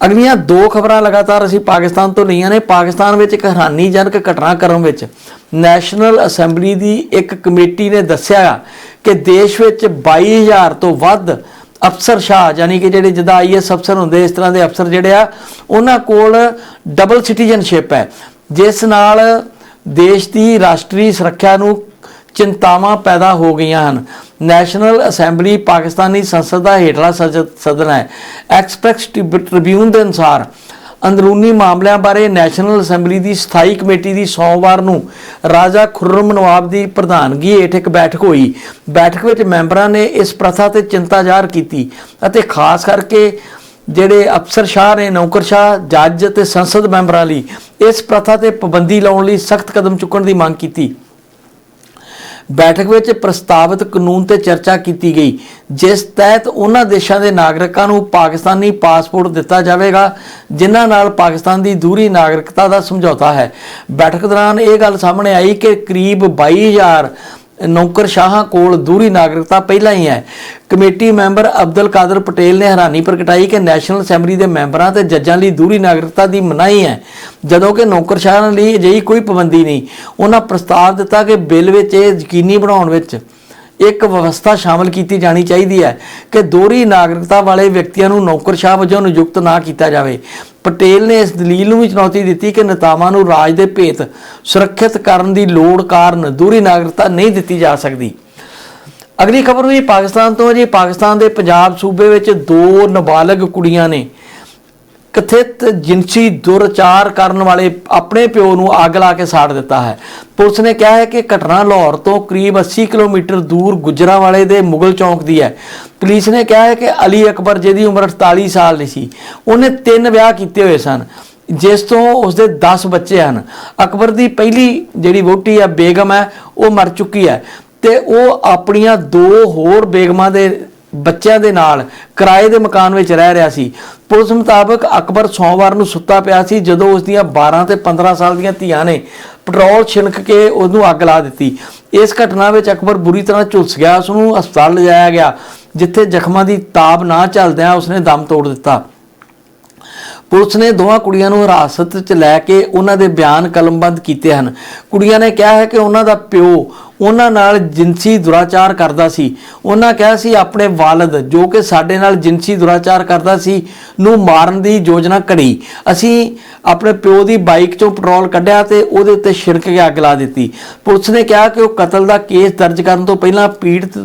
S1: ਅਗਲੀਆਂ ਦੋ ਖਬਰਾਂ ਲਗਾਤਾਰ ਅਸੀਂ ਪਾਕਿਸਤਾਨ ਤੋਂ ਲਈਆਂ ਨੇ। ਪਾਕਿਸਤਾਨ ਵਿੱਚ ਇੱਕ ਹੈਰਾਨੀਜਨਕ ਘਟਨਾਕ੍ਰਮ ਵਿੱਚ ਨੈਸ਼ਨਲ ਅਸੈਂਬਲੀ ਦੀ ਇੱਕ ਕਮੇਟੀ ਨੇ ਦੱਸਿਆ ਕਿ ਦੇਸ਼ ਵਿੱਚ 22000 ਤੋਂ ਵੱਧ ਅਫਸਰ ਸ਼ਾਹ, ਯਾਨੀ ਕਿ ਜਿਹੜੇ ਜਦਾ ਆਈਐਸ ਅਫਸਰ ਹੁੰਦੇ, ਇਸ ਤਰ੍ਹਾਂ ਦੇ ਅਫਸਰ ਜਿਹੜੇ ਆ, ਉਹਨਾਂ ਕੋਲ ਡਬਲ ਸਿਟੀਜ਼ਨਸ਼ਿਪ ਹੈ। ਜਿਸ ਨਾਲ ਦੇਸ਼ ਦੀ ਰਾਸ਼ਟਰੀ ਸੁਰੱਖਿਆ ਨੂੰ ਚਿੰਤਾਵਾਂ ਪੈਦਾ ਹੋ ਗਈਆਂ ਹਨ। ਨੈਸ਼ਨਲ ਅਸੈਂਬਲੀ ਪਾਕਿਸਤਾਨੀ ਸੰਸਦ ਦਾ ਹੇਠਲਾ ਸਜ- ਸਦਨ ਹੈ। ਐਕਸਪ੍ਰੈਸ ਟ੍ਰਿਬਿਊਨ ਦੇ ਅਨੁਸਾਰ, ਅੰਦਰੂਨੀ ਮਾਮਲਿਆਂ ਬਾਰੇ ਨੈਸ਼ਨਲ ਅਸੈਂਬਲੀ ਦੀ ਸਥਾਈ ਕਮੇਟੀ ਦੀ ਸੋਮਵਾਰ ਨੂੰ ਰਾਜਾ ਖੁਰਮ ਨਵਾਬ ਦੀ ਪ੍ਰਧਾਨਗੀ ਹੇਠ ਇੱਕ ਬੈਠਕ ਹੋਈ। ਬੈਠਕ ਵਿੱਚ ਮੈਂਬਰਾਂ ਨੇ ਇਸ ਪ੍ਰਥਾ ਤੇ ਚਿੰਤਾ ਜ਼ਾਹਰ ਕੀਤੀ ਅਤੇ ਖਾਸ ਕਰਕੇ ਜਿਹੜੇ ਅਫਸਰਸ਼ਾਹ ਨੇ ਨੌਕਰਸ਼ਾਹ ਜੱਜ ਤੇ ਸੰਸਦ ਮੈਂਬਰਾਂ ਲਈ ਇਸ ਪ੍ਰਥਾ ਤੇ ਪਾਬੰਦੀ ਲਾਉਣ ਲਈ ਸਖਤ ਕਦਮ ਚੁੱਕਣ ਦੀ ਮੰਗ ਕੀਤੀ। ਬੈਠਕ ਵਿੱਚ ਪ੍ਰਸਤਾਵਿਤ ਕਾਨੂੰਨ ਤੇ ਚਰਚਾ ਕੀਤੀ ਗਈ, ਜਿਸ ਤਹਿਤ ਉਹਨਾਂ ਦੇਸ਼ਾਂ ਦੇ ਨਾਗਰਿਕਾਂ ਨੂੰ ਪਾਕਿਸਤਾਨੀ ਪਾਸਪੋਰਟ ਦਿੱਤਾ ਜਾਵੇਗਾ, ਜਿਨ੍ਹਾਂ ਨਾਲ ਪਾਕਿਸਤਾਨ ਦੀ ਦੂਰੀ ਨਾਗਰਿਕਤਾ ਦਾ ਸਮਝੌਤਾ ਹੈ। ਬੈਠਕ ਦੌਰਾਨ ਇਹ ਗੱਲ ਸਾਹਮਣੇ ਆਈ ਕਿ ਕਰੀਬ 22000 ਨੌਕਰਸ਼ਾਹਾਂ ਕੋਲ ਦੂਰੀ ਨਾਗਰਿਕਤਾ ਪਹਿਲਾਂ ਹੀ ਹੈ। ਕਮੇਟੀ ਮੈਂਬਰ ਅਬਦੁਲ ਕਾਦਰ ਪਟੇਲ ਨੇ ਹੈਰਾਨੀ ਪ੍ਰਗਟਾਈ ਕਿ ਨੈਸ਼ਨਲ ਅਸੈਂਬਲੀ ਦੇ ਮੈਂਬਰਾਂ ਤੇ ਜੱਜਾਂ ਲਈ ਦੂਰੀ ਨਾਗਰਿਕਤਾ ਦੀ ਮਨਾਹੀ ਹੈ। ਜਦੋਂ ਕਿ ਨੌਕਰਸ਼ਾਹਾਂ ਲਈ ਅਜਿਹੀ ਕੋਈ ਪਾਬੰਦੀ ਨਹੀਂ। ਉਹਨਾਂ ਪ੍ਰਸਤਾਵ ਦਿੱਤਾ ਕਿ ਬਿੱਲ ਵਿੱਚ ਇਹ ਯਕੀਨੀ ਬਣਾਉਣ ਵਿੱਚ ਇੱਕ ਵਿਵਸਥਾ ਸ਼ਾਮਲ ਕੀਤੀ ਜਾਣੀ ਚਾਹੀਦੀ ਹੈ ਕਿ ਦੋਹਰੀ ਨਾਗਰਿਕਤਾ ਵਾਲੇ ਵਿਅਕਤੀਆਂ ਨੂੰ ਨੌਕਰਸ਼ਾਹ ਵਜੋਂ ਨਿਯੁਕਤ ਨਾ ਕੀਤਾ ਜਾਵੇ। ਪਟੇਲ ਨੇ ਇਸ ਦਲੀਲ ਨੂੰ ਵੀ ਚੁਣੌਤੀ ਦਿੱਤੀ ਕਿ ਨੇਤਾਵਾਂ ਨੂੰ ਰਾਜ ਦੇ ਭੇਤ ਸੁਰੱਖਿਅਤ ਕਰਨ ਦੀ ਲੋੜ ਕਾਰਨ ਦੋਹਰੀ ਨਾਗਰਿਕਤਾ ਨਹੀਂ ਦਿੱਤੀ ਜਾ ਸਕਦੀ। ਅਗਲੀ ਖਬਰ ਵੀ ਪਾਕਿਸਤਾਨ ਤੋਂ। ਹੈ ਜੀ ਪਾਕਿਸਤਾਨ ਦੇ ਪੰਜਾਬ ਸੂਬੇ ਵਿੱਚ ਦੋ ਨਾਬਾਲਗ ਕੁੜੀਆਂ ਨੇ ਕਥਿਤ ਜਿਨਸੀ ਦੁਰਚਾਰ ਕਰਨ ਵਾਲੇ ਆਪਣੇ ਪਿਓ ਨੂੰ ਅੱਗ ਲਾ ਕੇ ਸਾੜ ਦਿੱਤਾ ਹੈ। ਪੁਲਿਸ ਨੇ ਕਿਹਾ ਹੈ ਕਿ ਘਟਨਾ ਲਾਹੌਰ ਤੋਂ ਕਰੀਬ 80 ਕਿਲੋਮੀਟਰ ਦੂਰ ਗੁਜਰਾਵਾਲੇ ਦੇ ਮੁਗਲ ਚੌਂਕ ਦੀ ਹੈ। ਪੁਲਿਸ ਨੇ ਕਿਹਾ ਹੈ ਕਿ ਅਲੀ ਅਕਬਰ, ਜਿਹਦੀ ਉਮਰ 48 ਸਾਲ ਦੀ ਸੀ, ਉਹਨੇ ਤਿੰਨ ਵਿਆਹ ਕੀਤੇ ਹੋਏ ਸਨ, ਜਿਸ ਤੋਂ ਉਸਦੇ 10 ਬੱਚੇ ਹਨ। ਅਕਬਰ ਦੀ ਪਹਿਲੀ ਜਿਹੜੀ ਵੋਟੀ ਹੈ ਬੇਗਮ ਹੈ, ਉਹ ਮਰ ਚੁੱਕੀ ਹੈ ਤੇ ਉਹ ਆਪਣੀਆਂ ਦੋ ਹੋਰ ਬੇਗਮਾਂ ਦੇ ਬੱਚਿਆਂ ਦੇ ਨਾਲ ਕਿਰਾਏ ਦੇ ਮਕਾਨ ਵਿੱਚ ਰਹਿ ਰਿਹਾ ਸੀ। ਪੁਲਿਸ ਮੁਤਾਬਕ ਅਕਬਰ ਸੋਮਵਾਰ ਨੂੰ ਸੁੱਤਾ ਪਿਆ ਸੀ ਜਦੋਂ ਉਸ ਦੀਆਂ 12 ਤੇ 15 ਸਾਲ ਦੀਆਂ ਧੀਆਂ ਨੇ ਪੈਟਰੋਲ ਛਿਣਕ ਕੇ ਉਸ ਨੂੰ ਅੱਗ ਲਾ ਦਿੱਤੀ। ਇਸ ਘਟਨਾ ਵਿੱਚ ਅਕਬਰ ਬੁਰੀ ਤਰ੍ਹਾਂ ਝੁਲਸ ਗਿਆ, ਉਸ ਨੂੰ ਹਸਪਤਾਲ ਲਿਜਾਇਆ ਗਿਆ, ਜਿੱਥੇ ਜ਼ਖਮਾਂ ਦੀ ਤਾਬ ਨਾ ਚੱਲਦਿਆਂ ਉਸਨੇ ਦਮ ਤੋੜ ਦਿੱਤਾ। ਪੁਲਿਸ ਨੇ ਦੋਵਾਂ ਕੁੜੀਆਂ ਨੂੰ ਹਿਰਾਸਤ 'ਚ ਲੈ ਕੇ ਉਹਨਾਂ ਦੇ ਬਿਆਨ ਕਲਮਬੰਦ ਕੀਤੇ ਹਨ। ਕੁੜੀਆਂ ਨੇ ਕਿਹਾ ਹੈ ਕਿ ਉਹਨਾਂ ਦਾ ਪਿਓ ਉਹਨਾਂ ਨਾਲ ਜਿਨਸੀ ਦੁਰਾਚਾਰ ਕਰਦਾ ਸੀ। ਉਹਨਾਂ ਕਿਹਾ ਸੀ, ਆਪਣੇ ਵਾਲਦ, ਜੋ ਕਿ ਸਾਡੇ ਨਾਲ ਜਿਨਸੀ ਦੁਰਾਚਾਰ ਕਰਦਾ ਸੀ, ਨੂੰ ਮਾਰਨ ਦੀ ਯੋਜਨਾ ਘੜੀ। ਅਸੀਂ ਆਪਣੇ ਪਿਓ ਦੀ ਬਾਈਕ ਚੋਂ ਪੈਟਰੋਲ ਕੱਢਿਆ ਤੇ ਉਹਦੇ ਉੱਤੇ ਛਿੜਕ ਕੇ ਅੱਗ ਲਾ ਦਿੱਤੀ। ਪੁਲਿਸ ਨੇ ਕਿਹਾ ਕਿ ਉਹ ਕਤਲ ਦਾ ਕੇਸ ਦਰਜ ਕਰਨ ਤੋਂ ਪਹਿਲਾਂ ਪੀੜਤ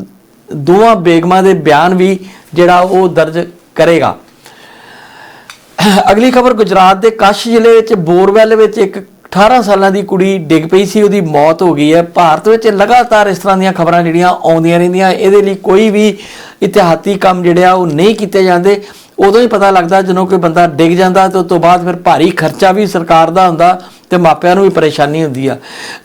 S1: ਦੋਵਾਂ ਬੇਗਮਾਂ ਦੇ ਬਿਆਨ ਵੀ ਜਿਹੜਾ ਉਹ ਦਰਜ ਕਰੇਗਾ। ਅਗਲੀ ਖਬਰ, ਗੁਜਰਾਤ ਦੇ ਕੱਛ ਜ਼ਿਲ੍ਹੇ ਵਿੱਚ, ਬੋਰਵੈਲ ਵਿੱਚ ਇੱਕ 18 ਸਾਲਾਂ ਦੀ ਕੁੜੀ ਡਿੱਗ ਪਈ ਸੀ, ਉਹਦੀ ਮੌਤ ਹੋ ਗਈ ਹੈ। ਭਾਰਤ ਵਿੱਚ ਲਗਾਤਾਰ ਇਸ ਤਰ੍ਹਾਂ ਦੀਆਂ ਖਬਰਾਂ ਜਿਹੜੀਆਂ ਆਉਂਦੀਆਂ ਰਹਿੰਦੀਆਂ, ਇਹਦੇ ਲਈ ਕੋਈ ਵੀ ਇਤਿਹਾਤੀ ਕੰਮ ਜਿਹੜੇ ਆ, ਉਹ ਨਹੀਂ ਕੀਤੇ ਜਾਂਦੇ। ਉਦੋਂ ਹੀ ਪਤਾ ਲੱਗਦਾ, ਜਦੋਂ ਕੋਈ ਬੰਦਾ ਡਿੱਗ ਜਾਂਦਾ, ਤੇ ਉਸ ਤੋਂ ਬਾਅਦ ਫਿਰ ਭਾਰੀ ਖਰਚਾ ਵੀ ਸਰਕਾਰ ਦਾ ਹੁੰਦਾ, ਤੇ ਮਾਪਿਆਂ ਨੂੰ ਵੀ ਪਰੇਸ਼ਾਨੀ ਹੁੰਦੀ ਆ।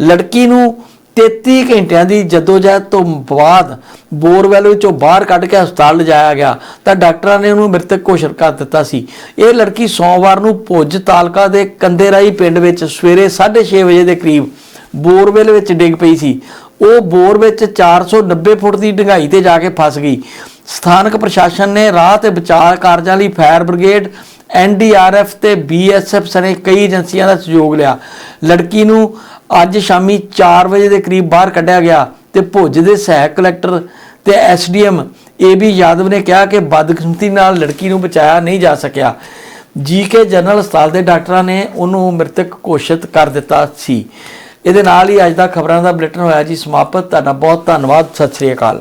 S1: ਲੜਕੀ ਨੂੰ 33 ਘੰਟਿਆਂ ਦੀ ਜਦੋਜਹਿਦ ਤੋਂ ਬਾਅਦ ਬੋਰਵੈਲ ਵਿੱਚੋਂ ਬਾਹਰ ਕੱਢ ਕੇ ਹਸਪਤਾਲ ਲਿਜਾਇਆ ਗਿਆ, ਤਾਂ ਡਾਕਟਰਾਂ ਨੇ ਉਹਨੂੰ ਮ੍ਰਿਤਕ ਘੋਸ਼ਿਤ ਕਰ ਦਿੱਤਾ ਸੀ। ਇਹ ਲੜਕੀ ਸੋਮਵਾਰ ਨੂੰ ਭੁੱਜ ਤਾਲਕਾ ਦੇ ਕੰਦੇਰਾਈ ਪਿੰਡ ਵਿੱਚ ਸਵੇਰੇ 6:30 ਵਜੇ ਦੇ ਕਰੀਬ ਬੋਰਵੈਲ ਵਿੱਚ ਡਿੱਗ ਪਈ ਸੀ। ਉਹ ਬੋਰ ਵਿੱਚ 490 ਫੁੱਟ ਦੀ ਡੂੰਘਾਈ ਤੇ ਜਾ ਕੇ ਫਸ ਗਈ। ਸਥਾਨਕ ਪ੍ਰਸ਼ਾਸਨ ਨੇ ਰਾਹ ਤੇ ਬਚਾਅ ਕਾਰਜਾਂ ਲਈ ਫਾਇਰ ਬ੍ਰਿਗੇਡ ਐਨਡੀਆਰਐਫ ਤੇ ਬੀਐਸਐਫ ਸਣੇ ਕਈ ਏਜੰਸੀਆਂ ਦਾ ਸਹਿਯੋਗ ਲਿਆ। ਲੜਕੀ ਨੂੰ ਅੱਜ ਸ਼ਾਮੀ 4 ਵਜੇ ਦੇ ਕਰੀਬ ਬਾਹਰ ਕੱਢਿਆ ਗਿਆ ਤੇ ਭੁੱਜ ਦੇ ਸਹਾਇਕ ਕਲੈਕਟਰ ਤੇ ਐਸਡੀਐਮ ਏਬੀ ਯਾਦਵ ਨੇ ਕਿਹਾ ਕਿ ਬਦਕਿਸਮਤੀ ਨਾਲ ਲੜਕੀ ਨੂੰ ਬਚਾਇਆ ਨਹੀਂ ਜਾ ਸਕਿਆ। ਜੀਕੇ ਜਨਰਲ ਹਸਪਤਾਲ ਦੇ ਡਾਕਟਰਾਂ ਨੇ ਉਹਨੂੰ ਮ੍ਰਿਤਕ ਘੋਸ਼ਿਤ ਕਰ ਦਿੱਤਾ ਸੀ। ਇਹਦੇ ਨਾਲ ਹੀ ਅੱਜ ਦਾ ਖਬਰਾਂ ਦਾ ਬੁਲੇਟਿਨ ਹੋਇਆ ਜੀ। ਸਮਾਪਤ। ਤੁਹਾਡਾ ਬਹੁਤ ਧੰਨਵਾਦ। ਸਤਿ ਸ੍ਰੀ ਅਕਾਲ।